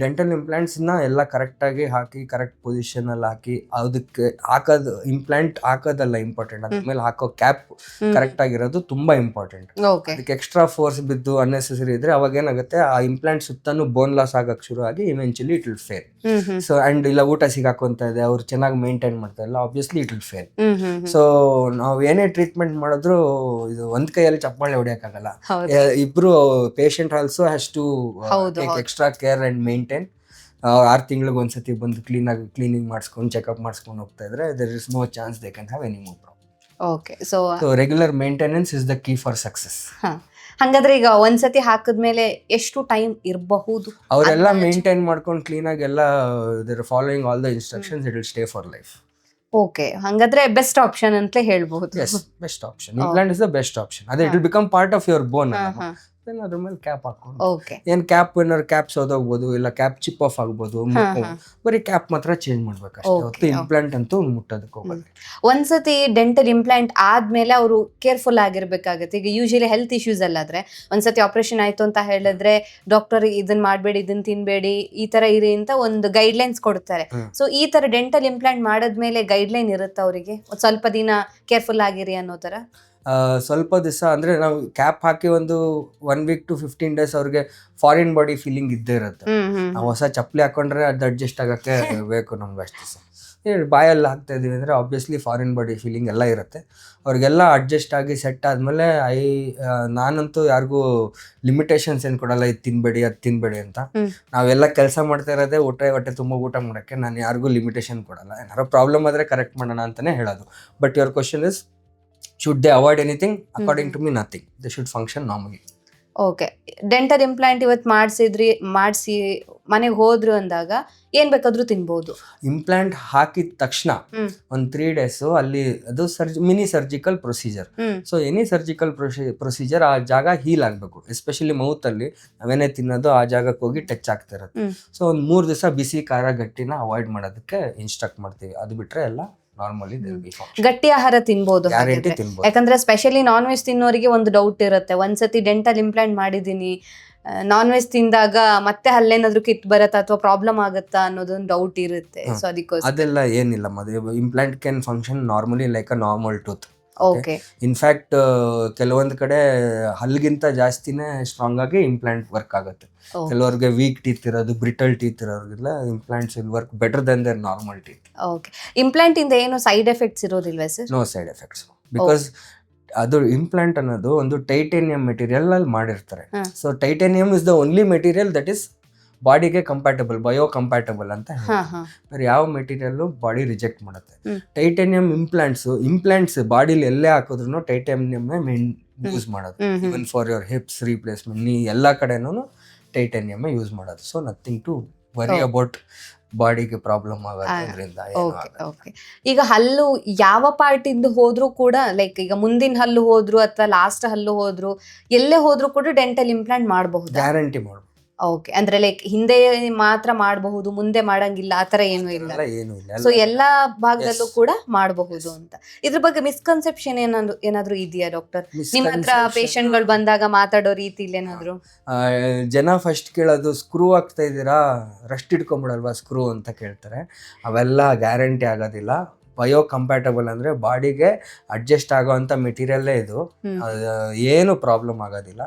ಡೆಂಟಲ್ ಇಂಪ್ಲಾಂಟ್ಸ್ನ ಎಲ್ಲ ಕರೆಕ್ಟ್ ಆಗಿ ಹಾಕಿ ಕರೆಕ್ಟ್ ಪೊಸಿಷನ್ ಅಲ್ಲಿ ಹಾಕಿ ಅದಕ್ಕೆ ಹಾಕೋದು ಇಂಪ್ಲಾಂಟ್ ಹಾಕೋದಲ್ಲ ಇಂಪಾರ್ಟೆಂಟ್ ಅದ್ಮೇಲೆ ಹಾಕೋ ಕ್ಯಾಪ್ ಕರೆಕ್ಟ್ ಆಗಿರೋದು ತುಂಬಾ ಇಂಪಾರ್ಟೆಂಟ್ ಅದಕ್ಕೆ ಎಕ್ಸ್ಟ್ರಾ ಫೋರ್ಸ್ ಬಿದ್ದು ಅನ್ನೆಸೆಸರಿ ಇದ್ರೆ ಅವಾಗ ಏನಾಗುತ್ತೆ ಆ ಇಂಪ್ಲಾಂಟ್ ಸುತ್ತಾನು ಬೋನ್ ಲಾಸ್ ಆಗಕ್ಕೆ ಶುರು ಆಗಿ eventually it will fail so and ಇಲ್ಲ ಊಟ ಸಿಗಾಕೊಂತ ಇದೆ ಅವ್ರು ಚೆನ್ನಾಗಿ ಮೇಂಟೈನ್ ಮಾಡ್ತಾ ಇಲ್ಲ obviously it will fail so ನಾವು ಏನೇ ಟ್ರೀಟ್ಮೆಂಟ್ ಮಾಡಿದ್ರು ಇದು ಒಂದ್ ಕೈಯಲ್ಲಿ ಚಪ್ಪಾಳೆ ಹೊಡಿಯಕ್ಕಾಗಲ್ಲ. ಇಬ್ರು patient also has to. Extra care and maintain ಆರು ತಿಂಗಳಿಗೆ ಒಂದ್ಸತಿ ಬಂದು ಕ್ಲೀನ್ ಆಗಿ ಕ್ಲೀನಿಂಗ್ ಮಾಡಿಸ್ಕೊಂಡು ಚೆಕಪ್ ಮಾಡಿಸ್ಕೊಂಡು ಹೋಗ್ತಾ ಇದ್ರೆ there is no chance they can have any more problem okay so regular maintenance is the key for success ಹಂಗಾದ್ರೆ ಈಗ ಒಂದ್ಸತಿ ಹಾಕಿದ್ಮೇಲೆ ಎಷ್ಟು ಟೈಮ್ ಇರಬಹುದು? ಅವರೆಲ್ಲ ಮೇಂಟೈನ್ ಮಾಡ್ಕೊಂಡು ಕ್ಲೀನ್ ಆಗಿ ಎಲ್ಲ there following all the instructions it will stay for life okay ಹಂಗಾದ್ರೆ ಬೆಸ್ಟ್ ಆಪ್ಷನ್ ಅಂತ ಹೇಳ್ಬಹುದು. Yes best option implant is the best option ಅದೇ it will become part of your bone ಹಾ. ಅದ್ರ ಮೇಲೆ ಕ್ಯಾಪ್ ಹಾಕೊಂಡು ಓಕೆ ಏನ್ ಕ್ಯಾಪ್ ಏನಾದ್ರು ಕ್ಯಾಪ್ ಸೋದೋಗ್ಬೋದು ಇಲ್ಲ ಕ್ಯಾಪ್ ಚಿಪ್ ಆಫ್ ಆಗ್ಬೋದು. ಬರೀ ಕ್ಯಾಪ್ ಮಾತ್ರ ಚೇಂಜ್ ಮಾಡ್ಬೇಕು ಅಷ್ಟೇ ಹೊತ್ತು ಇಂಪ್ಲಾಂಟ್ ಅಂತೂ ಮುಟ್ಟೋದಕ್ಕೆ ಹೋಗೋದು ಒಂದ್ಸತಿ ಡೆಂಟಲ್ ಇಂಪ್ಲಾಂಟ್ ಆದ್ಮೇಲೆ ಅವರು ಕೇರ್ಫುಲ್ ಆಗಿರ್ಬೇಕಾಗತ್ತೆ. ಈಗ ಯೂಶಲಿ ಹೆಲ್ತ್ ಇಶ್ಯೂಸ್ ಅಲ್ಲಾದ್ರೆ ಒಂದ್ಸತಿ ಆಪರೇಷನ್ ಆಯ್ತು ಅಂತ ಹೇಳಿದ್ರೆ ಡಾಕ್ಟರ್ ಇದನ್ನ ಮಾಡಬೇಡಿ ಇದನ್ನ ತಿನ್ಬೇಡಿ ಈ ತರ ಇರಿ ಅಂತ ಒಂದು ಗೈಡ್ ಲೈನ್ಸ್ ಕೊಡ್ತಾರೆ. ಸೊ ಈ ತರ ಡೆಂಟಲ್ ಇಂಪ್ಲಾಂಟ್ ಮಾಡದ್ಮೇಲೆ ಗೈಡ್ ಲೈನ್ ಇರುತ್ತೆ ಅವರಿಗೆ? ಸ್ವಲ್ಪ ದಿನ ಕೇರ್ಫುಲ್ ಆಗಿರಿ ಅನ್ನೋ ತರ? ಸ್ವಲ್ಪ ದಿವಸ ಅಂದ್ರೆ ನಾವು ಕ್ಯಾಪ್ ಹಾಕಿ ಒಂದು one week to fifteen days ಅವ್ರಿಗೆ ಫಾರಿನ್ ಬಾಡಿ ಫೀಲಿಂಗ್ ಇದ್ದೇ ಇರುತ್ತೆ. ನಾವು ಹೊಸ ಚಪ್ಪಲಿ ಹಾಕೊಂಡ್ರೆ ಅದು ಅಡ್ಜಸ್ಟ್ ಆಗೋಕ್ಕೆ ಬೇಕು ನಮ್ಗೆ ಅಷ್ಟು ದಿವಸ. ಬಾಯಲ್ಲಿ ಹಾಕ್ತಾ ಇದ್ದೀವಿ ಅಂದರೆ ಆಬ್ವಿಯಸ್ಲಿ ಫಾರಿನ್ ಬಾಡಿ ಫೀಲಿಂಗ್ ಎಲ್ಲ ಇರುತ್ತೆ. ಅವ್ರಿಗೆಲ್ಲ ಅಡ್ಜಸ್ಟ್ ಆಗಿ ಸೆಟ್ ಆದಮೇಲೆ ಐ ನಾನಂತೂ ಯಾರಿಗೂ ಲಿಮಿಟೇಷನ್ಸ್ ಏನು ಕೊಡಲ್ಲ ಇದು ತಿನ್ಬೇಡಿ ಅದು ತಿನ್ಬೇಡಿ ಅಂತ. ನಾವೆಲ್ಲ ಕೆಲಸ ಮಾಡ್ತಾ ಇರೋದೇ ಊಟ ಹೊಟ್ಟೆ ತುಂಬ ಊಟ ಮಾಡೋಕ್ಕೆ ನಾನು ಯಾರಿಗೂ ಲಿಮಿಟೇಷನ್ ಕೊಡಲ್ಲ. ಏನಾರು ಪ್ರಾಬ್ಲಮ್ ಆದರೆ ಕರೆಕ್ಟ್ ಮಾಡೋಣ ಅಂತಲೇ ಹೇಳೋದು. But your question is should they avoid anything according to me nothing they should function normally okay dental implant ಇವತ್ತು ಮಾಡಿಸಿದ್ರಿ ಮಾಡಿಸಿ ಮನೆಗೆ ಹೋದ್ರು ಅಂದಾಗ ಏನ್ ಬೇಕಾದ್ರೂ ತಿನ್ಬೋದು. ಇಂಪ್ಲಾಂಟ್ ಹಾಕಿದ ತಕ್ಷಣ. ಒಂದು ತ್ರೀ ಡೇಸ್ ಅಲ್ಲಿ ಅದು ಸರ್ಜ್ mini surgical procedure so any surgical procedure ಆ ಜಾಗ ಹೀಲ್ ಆಗಬೇಕು. ಎಸ್ಪೆಷಲಿ ಮೌತಲ್ಲಿ ನಾವೇನೇ ತಿನ್ನೋದು ಆ ಜಾಗಕ್ಕೆ ಹೋಗಿ ಟಚ್ ಆಗ್ತಾ ಇರುತ್ತೆ. ಸೊ ಒಂದು ಮೂರು ದಿವಸ ಬಿಸಿ ಖಾರ ಗಟ್ಟಿನ ಅವಾಯ್ಡ್ ಮಾಡೋದಕ್ಕೆ ಇನ್ಸ್ಟ್ರಕ್ಟ್ ಮಾಡ್ತೀವಿ. ಅದು ಬಿಟ್ರೆ ಎಲ್ಲ ನಾರ್ಮಲಿ ಗಟ್ಟಿ ಆಹಾರ ತಿನ್ಬೋದು ಗ್ಯಾರಂಟಿ ಹಾಗಿದ್ರೆ. ತಿನ್ಬೋದು? ಯಾಕಂದ್ರೆ ಸ್ಪೆಷಲಿ ನಾನ್ ವೆಜ್ ತಿನ್ನೋರಿಗೆ ಒಂದು ಡೌಟ್ ಇರುತ್ತೆ. ಒಂದ್ಸತಿ ಡೆಂಟಲ್ ಇಂಪ್ಲಾಂಟ್ ಮಾಡಿದೀನಿ ನಾನ್ ವೆಜ್ ತಿಂದಾಗ ಮತ್ತೆ ಅಲ್ಲೇನಾದ್ರೂ ಕಿತ್ ಬರತ್ತಾ ಅಥವಾ ಪ್ರಾಬ್ಲಮ್ ಆಗುತ್ತಾ ಅನ್ನೋದೊಂದು ಡೌಟ್ ಇರುತ್ತೆ. ಸೊ ಅದಕ್ಕೋಸ್ಕರ. ಅದೆಲ್ಲ ಏನಿಲ್ಲ ಮದುವೆ implant can function normally like a normal tooth okay in fact ಕೆಲವೊಂದ್ ಕಡೆ ಹಲ್ಗಿಂತ ಜಾಸ್ತಿನೇ ಸ್ಟ್ರಾಂಗ್ ಆಗಿ ಇಂಪ್ಲಾಂಟ್ ವರ್ಕ್ ಆಗುತ್ತೆ. ಕೆಲವರಿಗೆ ವೀಕ್ ಟೀತ್ ಇರೋದು brittle teeth ಇರೋರಿಗೆಲ್ಲ implants will work better than their normal teeth okay implant ಇಂದ ಏನು side effects ಇರೋದಿಲ್ವಾ sir no side effects because ಅದು ಇಂಪ್ಲಾಂಟ್ ಅನ್ನೋದು ಒಂದು ಟೈಟೇನಿಯಂ ಮೆಟೀರಿಯಲ್ ಅಲ್ಲಿ ಮಾಡಿರ್ತಾರೆ. So titanium is the only material that is ಬಾಡಿಗೆ compatible bio compatible ಅಂತ ಬೇರೆ ಯಾವ ಮೆಟೀರಿಯಲ್ ಬಾಡಿ ರಿಜೆಕ್ಟ್ ಮಾಡುತ್ತೆ. ಟೈಟಾನಿಯಂ ಇಂಪ್ಲಾಂಟ್ಸ್ ಇಂಪ್ಲಾಂಟ್ಸ್ ಬಾಡಿಲಿ ಎಲ್ಲೇ ಹಾಕಿದ್ರು ಟೈಟೇನಿಯಂ ಮೇನ್ ಯೂಸ್ ಮಾಡೋದು. Even for your hips replacement knee ಎಲ್ಲ ಕಡೆನೂ ಟೈಟೇನಿಯಂ ಯೂಸ್ ಮಾಡೋದು. So nothing to worry. About ಬಾಡಿಗೆ ಪ್ರಾಬ್ಲಮ್ ಆಗೋದು ಆ, ಅದರಿಂದ ಓಕೆ ಓಕೆ ಈಗ ಹಲ್ಲು ಯಾವ ಪಾರ್ಟ್ ಇಂದ ಹೋದ್ರೂ ಕೂಡ ಲೈಕ್ ಈಗ ಮುಂದಿನ ಹಲ್ಲು ಹೋದ್ರು ಅಥವಾ ಲಾಸ್ಟ್ ಹಲ್ಲು ಹೋದ್ರು ಎಲ್ಲೇ ಹೋದ್ರೂ ಕೂಡ ಡೆಂಟಲ್ ಇಂಪ್ಲಾಂಟ್ ಮಾಡಬಹುದು? ಗ್ಯಾರಂಟಿ ಮಾಡ್ಬೋದು. ಓಕೆ ಅಂದ್ರೆ ಲೈಕ್ ಹಿಂದೆ ಮಾತ್ರ ಮಾಡಬಹುದು ಮುಂದೆ ಮಾಡಂಗಿಲ್ಲ ಆತರ ಏನು ಇಲ್ಲ. ಏನು ಇಲ್ಲ. ಸೊ ಎಲ್ಲ- ಎಲ್ಲಾ ಭಾಗದಲ್ಲೂ ಕೂಡ ಮಾಡಬಹುದು ಅಂತ. ಇದ್ರ ಬಗ್ಗೆ ಮಿಸ್ಕನ್ಸೆಪ್ಷನ್ ಏನಾದ್ರು ಏನಾದ್ರು ಇದೆಯಾ ಡಾಕ್ಟರ್ ನಿಮ್ಮ ಹತ್ರ misconception- ಗಳು ಬಂದಾಗ ಮಾತಾಡೋ ರೀತಿ ಏನಾದ್ರು? ಆ, ಜನ ಫಸ್ಟ್ ಕೇಳೋದು ಸ್ಕ್ರೂ ಆಗ್ತಾ ಇದ್ದೀರಾ? ರಸ್ಟ್ ಇಟ್ಕೊಂಬಿಡಲ್ವಾ ಸ್ಕ್ರೂ ಅಂತ ಕೇಳ್ತಾರೆ. ಅವೆಲ್ಲ ಗ್ಯಾರಂಟಿ ಆಗೋದಿಲ್ಲ. ಬಯೋ ಕಂಪ್ಯಾಟಬಲ್ ಅಂದರೆ ಬಾಡಿಗೆ ಅಡ್ಜಸ್ಟ್ ಆಗೋವಂಥ ಮೆಟೀರಿಯಲ್ಲೇ ಇದು. ಏನು ಪ್ರಾಬ್ಲಮ್ ಆಗೋದಿಲ್ಲ.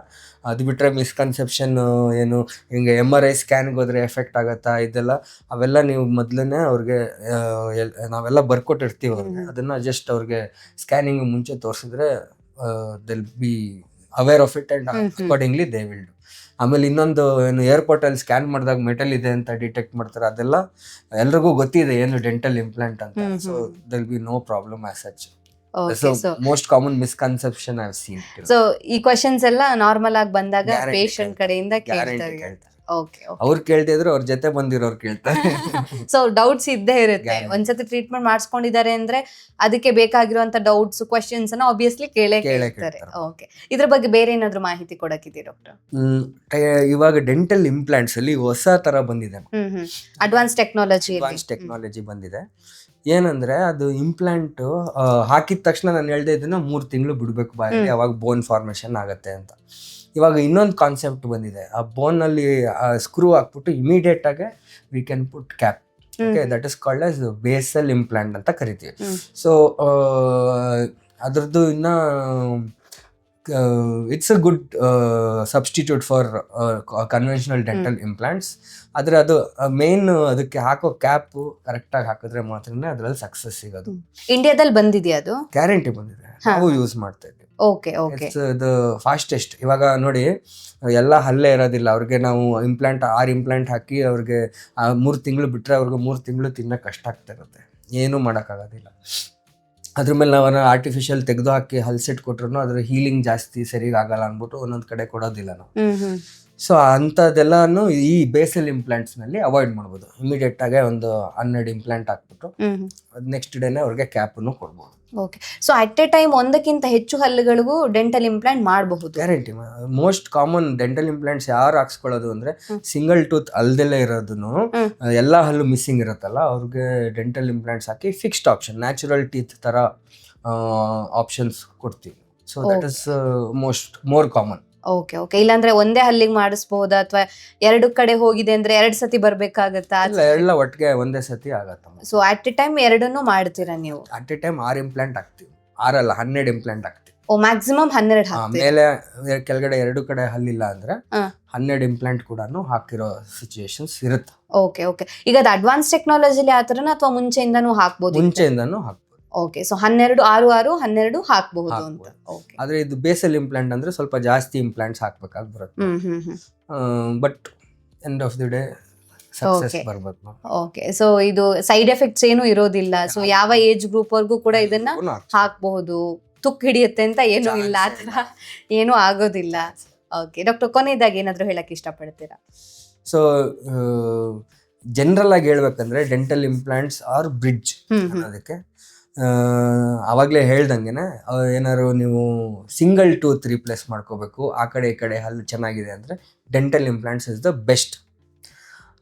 ಅದು ಬಿಟ್ಟರೆ ಮಿಸ್ಕನ್ಸೆಪ್ಷನ್ ಏನು ಹಿಂಗೆ ಎಂ ಆರ್ ಐ ಸ್ಕ್ಯಾನ್ಗೆ ಹೋದ್ರೆ ಎಫೆಕ್ಟ್ ಆಗುತ್ತಾ ಇದೆಲ್ಲ ಅವೆಲ್ಲ ನೀವು ಮೊದಲನೇ ಅವ್ರಿಗೆ ನಾವೆಲ್ಲ ಬರ್ಕೊಟ್ಟಿರ್ತೀವಿ ಅವ್ರಿಗೆ. ಅದನ್ನ ಜಸ್ಟ್ ಅವ್ರಿಗೆ ಸ್ಕ್ಯಾನಿಂಗ್ ಮುಂಚೆ ತೋರಿಸಿದ್ರೆ they'll be aware of it and. Accordingly they will do ಆಮೇಲೆ ಇನ್ನೊಂದು ಏನು ಏರ್ಪೋರ್ಟಲ್ಲಿ ಸ್ಕ್ಯಾನ್ ಮಾಡಿದಾಗ ಮೆಟಲ್ ಇದೆ ಅಂತ ಡಿಟೆಕ್ಟ್ ಮಾಡ್ತಾರೆ ಅದೆಲ್ಲ ಎಲ್ರಿಗೂ ಗೊತ್ತಿದೆ ಏನು ಡೆಂಟಲ್ ಇಂಪ್ಲಾಂಟ್ ಅಂತ. So. They'll be no problem as such so most common misconception I seen so ಈ ಕ್ವಶನ್ಸ್ ಎಲ್ಲ ನಾರ್ಮಲ್ ಆಗಿ ಬಂದಾಗ ಪೇಷಂಟ್ ಕಡೆಯಿಂದ ಕೇಳ್ತಾರೆ. ಅವ್ರು ಕೇಳ್ತಾ ಇದ್ರು ಅವ್ರ ಜೊತೆ ಬಂದಿರೋರು ಕೇಳ್ತಾರೆ. ಸೊ ಡೌಟ್ಸ್ ಇದ್ದೇ ಇರುತ್ತೆ. ಒಂದ್ಸತಿ ಟ್ರೀಟ್ಮೆಂಟ್ ಮಾಡಿಸ್ಕೊಂಡಿದ್ದಾರೆ ಅಂದ್ರೆ ಅದಕ್ಕೆ ಬೇಕಾಗಿರುವಂತ ಡೌಟ್ಸ್ ಕ್ವಶನ್ಸ್ ಅನ್ನ ಆಬ್ವಿಯಸ್ಲಿ ಕೇಳೇ ಕೇಳೇ ಕೇಳ್ತಾರೆ. ಓಕೆ ಇದ್ರ ಬಗ್ಗೆ ಬೇರೆ ಏನಾದ್ರು ಮಾಹಿತಿ ಕೊಡಕ್ಕಿದೆ ಡಾಕ್ಟರ್ ಇವಾಗ ಡೆಂಟಲ್ ಇಂಪ್ಲಾಂಟ್ಸ್ ಅಲ್ಲಿ ಹೊಸ ತರ ಬಂದಿದೆ. ಅಡ್ವಾನ್ಸ್ ಟೆಕ್ನಾಲಜಿ ಅಡ್ವಾನ್ಸ್ ಟೆಕ್ನಾಲಜಿ ಬಂದಿದೆ. ಏನಂದ್ರೆ ಅದು ಇಂಪ್ಲಾಂಟ್ ಹಾಕಿದ ತಕ್ಷಣ ನಾನು ಹೇಳ್ದೆ ಇದನ್ನ ಮೂರು ತಿಂಗಳು ಬಿಡಬೇಕು ಬಾಯಲ್ಲಿ. ಯಾವಾಗ ಅವಾಗ ಬೋನ್ ಫಾರ್ಮೇಶನ್ ಆಗುತ್ತೆ ಅಂತ. ಇವಾಗ ಇನ್ನೊಂದು ಕಾನ್ಸೆಪ್ಟ್ ಬಂದಿದೆ. ಆ ಬೋನ್ ಅಲ್ಲಿ ಸ್ಕ್ರೂ ಹಾಕ್ಬಿಟ್ಟು ಇಮಿಡಿಯೇಟ್ ಆಗಿ we can put cap okay that is called as basal implant ಅಂತ ಕರಿತೀವಿ. ಸೊ ಅದರದ್ದು ಇನ್ನ it's a good substitute for conventional dental implants ಆದರೆ ಅದು ಮೇನ್ ಅದಕ್ಕೆ ಹಾಕೋ ಕ್ಯಾಪು ಕರೆಕ್ಟಾಗಿ ಹಾಕಿದ್ರೆ ಮಾತ್ರನೇ ಅದರಲ್ಲಿ ಸಕ್ಸಸ್ ಸಿಗೋದು. ಇಂಡಿಯಾದಲ್ಲಿ ಬಂದಿದೆಯಾ ಅದು? ಗ್ಯಾರಂಟಿ ಬಂದಿದೆ. ನಾವು ಯೂಸ್ ಮಾಡ್ತಾ ಇದ್ದೀವಿ. Okay okay it's the fastest ಇವಾಗ ನೋಡಿ ಎಲ್ಲ ಹಲ್ಲೆ ಇರೋದಿಲ್ಲ. ಅವ್ರಿಗೆ ನಾವು ಇಂಪ್ಲಾಂಟ್ ಆರು ಇಂಪ್ಲಾಂಟ್ ಹಾಕಿ ಅವ್ರಿಗೆ ಮೂರು ತಿಂಗಳು ಬಿಟ್ಟರೆ ಅವ್ರಿಗೆ ಮೂರು ತಿಂಗಳು ತಿನ್ನೋಕೆ ಕಷ್ಟ ಆಗ್ತಾ ಇರುತ್ತೆ. ಏನೂ ಮಾಡೋಕ್ಕಾಗೋದಿಲ್ಲ. ಅದ್ರ ಮೇಲೆ ನಾವು ಆರ್ಟಿಫಿಷಿಯಲ್ ತೆಗೆದು ಹಾಕಿ ಹಲ್ ಸೆಟ್ ಕೊಟ್ರು ಅದ್ರ ಹೀಲಿಂಗ್ ಜಾಸ್ತಿ ಸರಿಯಾಗಿ ಆಗಲ್ಲ ಅಂದ್ಬಿಟ್ಟು ಒಂದೊಂದು ಕಡೆ ಕೊಡೋದಿಲ್ಲ ನಾವು. ಸೊ ಅಂಥದ್ದೆಲ್ಲನೂ ಈ ಬೇಸಲ್ ಇಂಪ್ಲಾಂಟ್ಸ್ನಲ್ಲಿ ಅವಾಯ್ಡ್ ಮಾಡ್ಬೋದು. ಇಮಿಡಿಯೇಟ್ ಆಗಿ ಒಂದು ಹನ್ನೆರಡು ಇಂಪ್ಲಾಂಟ್ ಹಾಕ್ಬಿಟ್ಟು ನೆಕ್ಸ್ಟ್ ಡೇನೆ ಅವ್ರಿಗೆ ಕ್ಯಾಪನ್ನು ಕೊಡ್ಬೋದು. Okay so at a time ಒಂದಕ್ಕಿಂತ ಹೆಚ್ಚು ಹಲ್ಲುಗಳಿಗೂ ಡೆಂಟಲ್ ಇಂಪ್ಲಾಂಟ್ ಮಾಡಬಹುದು. Guarantee most common dental implants ಯಾರು ಹಾಕ್ಸ್ಕೊಳ್ಳೋದು ಅಂದ್ರೆ ಸಿಂಗಲ್ ಟೂತ್ ಅಲ್ದೆಲ್ಲ ಇರೋದನ್ನು. ಎಲ್ಲ ಹಲ್ಲು ಮಿಸ್ಸಿಂಗ್ ಇರುತ್ತಲ್ಲ ಅವ್ರಿಗೆ ಡೆಂಟಲ್ ಇಂಪ್ಲಾಂಟ್ಸ್ ಹಾಕಿ ಫಿಕ್ಸ್ಡ್ ಆಪ್ಷನ್ ನ್ಯಾಚುರಲ್ ಟೀತ್ ತರ ಆಪ್ಷನ್ಸ್ ಕೊಡ್ತೀವಿ. So that is most more common okay okay ಇಲ್ಲಾಂದ್ರೆ ಒಂದೇ ಹಲ್ಲಿಗೆ ಮಾಡಿಸ್ಬಹುದಾ ಅಥವಾ ಎರಡು ಕಡೆ ಹೋಗಿದೆ ಅಂದ್ರೆ ಎರಡ್ ಸತಿ ಬರ್ಬೇಕಾಗತ್ತಾ? ಇಲ್ಲ ಎಲ್ಲ ಒಟ್ಟಿಗೆ ಒಂದೇ ಸತಿ ಆಗತ್ತಮ್ಮ ಸೊ ಅಟ್ ಎ ಟೈಮ್ ಎರಡನ್ನೂ ಮಾಡ್ತೀರಾ ನೀವು? ಅಟ್ ಎ ಟೈಮ್ ಆರು ಇಂಪ್ಲಾಂಟ್ ಆಗ್ತೀವಿ ಆರಲ್ಲ ಹನ್ನೆರಡು ಇಂಪ್ಲಾಂಟ್ ಆಗ್ತೀವಿ ಓ ಮ್ಯಾಕ್ಸಿಮಮ್ ಹನ್ನೆರಡು ಆ, ಮೇಲೆ ಕೆಳಗಡೆ ಎರಡು ಕಡೆ ಹಲ್ಲಿಲ್ಲ ಅಂದ್ರೆ. ಹನ್ನೆರಡು ಇಂಪ್ಲಾಂಟ್ ಕೂಡ ಹಾಕಿರೋ ಸಿಚುಯೇಷನ್ಸ್ ಇರುತ್ತೆ. ಓಕೆ ಓಕೆ ಈಗ ಅದು ಅಡ್ವಾನ್ಸ್ ಟೆಕ್ನಾಲಜಿಲಿ ಆತರನ ಅಥವಾ ಮುಂಚೆಯಿಂದನೂ ಹಾಕ್ಬೋದು ಮುಂಚೆಯಿಂದನೂ ಹಾಕ್ಬೋದು. ಓಕೆ ಸೊ ಹನ್ನೆರಡು ಆರು ಆರು ಹನ್ನೆರಡು ಹಾಕಬಹುದು ಅಂತ. ಓಕೆ ಆದ್ರೆ ಇದು ಬೇಸಲ್ ಇಂಪ್ಲಾಂಟ್ ಅಂದ್ರೆ ಸ್ವಲ್ಪ ಜಾಸ್ತಿ ಇಂಪ್ಲಾಂಟ್ಸ್ ಹಾಕ್ಬೇಕಾಗಿ ಬರುತ್ತೆ. Hmm hmm hmm. But end of the day. Okay so ಇದು ಸೈಡ್ ಎಫೆಕ್ಟ್ಸ್ ಏನು ಇರೋದಿಲ್ಲ. ಸೊ ಯಾವ ಏಜ್ ಗ್ರೂಪ್ ವರ್ಗೂ ಕೂಡ ಇದನ್ನ ಹಾಕಬಹುದು. ತುಕ್ ಹಿಡಿಯುತ್ತೆ ಅಂತ ಏನು ಇಲ್ಲ ಆ ಏನು ಥರ ಏನೂ ಆಗೋದಿಲ್ಲ. ಓಕೆ ಡಾಕ್ಟರ್ ಕೊನೆಯದಾಗಿ ಏನಾದ್ರು ಹೇಳಕ್ ಇಷ್ಟಪಡ್ತೀರಾ? ಸೊ ಜನರಲ್ ಆಗಿ ಹೇಳ್ಬೇಕಂದ್ರೆ ಡೆಂಟಲ್ ಇಂಪ್ಲಾಂಟ್ಸ್ ಆರ್ ಬ್ರಿಡ್ಜ್ ಅನ್ನೋದಕ್ಕೆ. ಅವಾಗಲೇ ಹೇಳ್ದಂಗೆನೆ ಆ, ಏನಾದ್ರು ನೀವು ಸಿಂಗಲ್ ಟೂತ್ ರೀಪ್ಲೇಸ್ ಮಾಡ್ಕೋಬೇಕು ಆ ಕಡೆ ಈ ಕಡೆ ಹಲ್ಲು ಚೆನ್ನಾಗಿದೆ ಅಂದರೆ dental implants is the best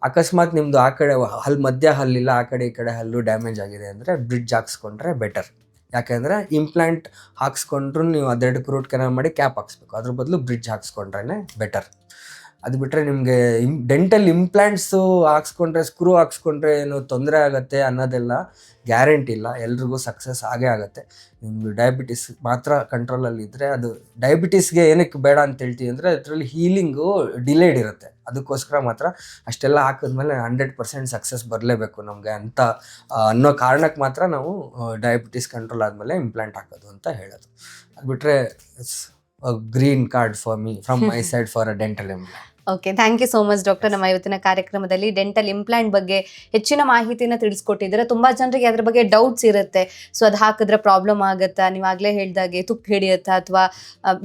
ಅಕಸ್ಮಾತ್ ನಿಮ್ಮದು ಆ ಕಡೆ ಹಲ್ಲು ಮಧ್ಯ ಹಲ್ಲಿಲ್ಲ ಆ ಕಡೆ ಈ ಕಡೆ ಹಲ್ಲು ಡ್ಯಾಮೇಜ್ ಆಗಿದೆ ಅಂದರೆ ಬ್ರಿಡ್ಜ್ ಹಾಕ್ಸ್ಕೊಂಡ್ರೆ ಬೆಟರ್ ಯಾಕೆಂದರೆ ಇಂಪ್ಲಾಂಟ್ ಹಾಕ್ಸ್ಕೊಂಡ್ರು ನೀವು ಅದೆರಡು ಕ್ರೂಟ್ ಕೆನಲ್ ಮಾಡಿ ಕ್ಯಾಪ್ ಹಾಕ್ಸ್ಬೇಕು. ಅದ್ರ ಬದಲು ಬ್ರಿಡ್ಜ್ ಹಾಕ್ಸ್ಕೊಂಡ್ರೇ ಬೆಟರ್ ಅದು ಬಿಟ್ಟರೆ ನಿಮಗೆ ಇಮ್ ಡೆಂಟಲ್ ಇಂಪ್ಲ್ಯಾಂಟ್ಸು ಹಾಕ್ಸ್ಕೊಂಡ್ರೆ ಸ್ಕ್ರೂ ಹಾಕ್ಸ್ಕೊಂಡ್ರೆ ಏನು ತೊಂದರೆ ಆಗುತ್ತೆ ಅನ್ನೋದೆಲ್ಲ ಗ್ಯಾರಂಟಿ ಇಲ್ಲ. ಎಲ್ರಿಗೂ ಸಕ್ಸಸ್ ಆಗೇ ಆಗುತ್ತೆ. ನಿಮ್ಮದು ಡಯಾಬಿಟಿಸ್ ಮಾತ್ರ ಕಂಟ್ರೋಲಲ್ಲಿದ್ದರೆ ಅದು ಡಯಾಬಿಟಿಸ್ಗೆ ಏನಕ್ಕೆ ಬೇಡ ಅಂತ ಹೇಳ್ತೀವಿ ಅಂದರೆ ಅದರಲ್ಲಿ ಹೀಲಿಂಗು ಡಿಲೇಡ್ ಇರುತ್ತೆ. ಅದಕ್ಕೋಸ್ಕರ ಮಾತ್ರ ಅಷ್ಟೆಲ್ಲ ಹಾಕಿದ್ಮೇಲೆ ಹಂಡ್ರೆಡ್ ಪರ್ಸೆಂಟ್ ಸಕ್ಸಸ್ ಬರಲೇಬೇಕು ನಮಗೆ ಅಂತ ಅನ್ನೋ ಕಾರಣಕ್ಕೆ ಮಾತ್ರ ನಾವು ಡಯಾಬಿಟಿಸ್ ಕಂಟ್ರೋಲ್ ಆದಮೇಲೆ ಇಂಪ್ಲಾಂಟ್ ಹಾಕೋದು ಅಂತ ಹೇಳೋದು. ಅದು ಬಿಟ್ಟರೆ green card for me from my side for a dental okay thank you so much doctor ನಮ್ಮ ಇವತ್ತಿನ ಕಾರ್ಯಕ್ರಮದಲ್ಲಿ ಡೆಂಟಲ್ ಇಂಪ್ಲಾಂಟ್ ಬಗ್ಗೆ ಹೆಚ್ಚಿನ ಮಾಹಿತಿನ ತಿಳಿಸ್ಕೊಟ್ಟಿದ್ದೀರಾ. ತುಂಬಾ ಜನರಿಗೆ ಅದ್ರ ಬಗ್ಗೆ ಡೌಟ್ಸ್ ಇರುತ್ತೆ. ಸೊ ಅದು ಹಾಕಿದ್ರೆ ಪ್ರಾಬ್ಲಮ್ ಆಗುತ್ತಾ? ನೀವು ಆಗಲೇ ಹೇಳ್ದಾಗೆ ತುಕ್ಕು ಹಿಡಿಯುತ್ತಾ? ಅಥವಾ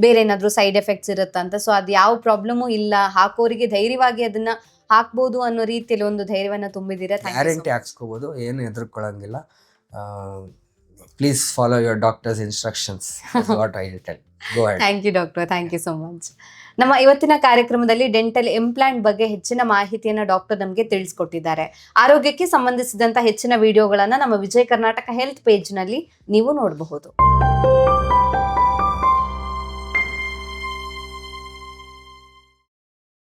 ಬೇರೆ ಏನಾದರೂ ಸೈಡ್ ಎಫೆಕ್ಟ್ಸ್ ಇರುತ್ತಾ ಅಂತ? ಸೊ ಅದು ಯಾವ ಪ್ರಾಬ್ಲಮು ಇಲ್ಲ. ಹಾಕೋರಿಗೆ ಧೈರ್ಯವಾಗಿ ಅದನ್ನ ಹಾಕ್ಬೋದು ಅನ್ನೋ ರೀತಿಯಲ್ಲಿ ಒಂದು ಧೈರ್ಯವನ್ನು ತುಂಬಿದ್ದೀರಾ. ಗ್ಯಾರಂಟಿ ಹಾಕ್ಸ್ಕೋಬೋದು. ಏನು ಎದುರ್ಕೊಳ್ಳೋಂಗಿಲ್ಲ please follow your doctor's instructions what I tell thank you doctor thank you so much ನಮ್ಮ ಇವತ್ತಿನ ಕಾರ್ಯಕ್ರಮದಲ್ಲಿ ಡೆಂಟಲ್ ಇಂಪ್ಲಾಂಟ್ ಬಗ್ಗೆ ಹೆಚ್ಚಿನ ಮಾಹಿತಿಯನ್ನು ಡಾಕ್ಟರ್ ನಮಗೆ ತಿಳಿಸ್ಕೊಟ್ಟಿದ್ದಾರೆ. ಆರೋಗ್ಯಕ್ಕೆ ಸಂಬಂಧಿಸಿದಂತ ಹೆಚ್ಚಿನ ವಿಡಿಯೋಗಳನ್ನು ನಮ್ಮ ವಿಜಯ ಕರ್ನಾಟಕ ಹೆಲ್ತ್ ಪೇಜ್ನಲ್ಲಿ ನೀವು ನೋಡಬಹುದು.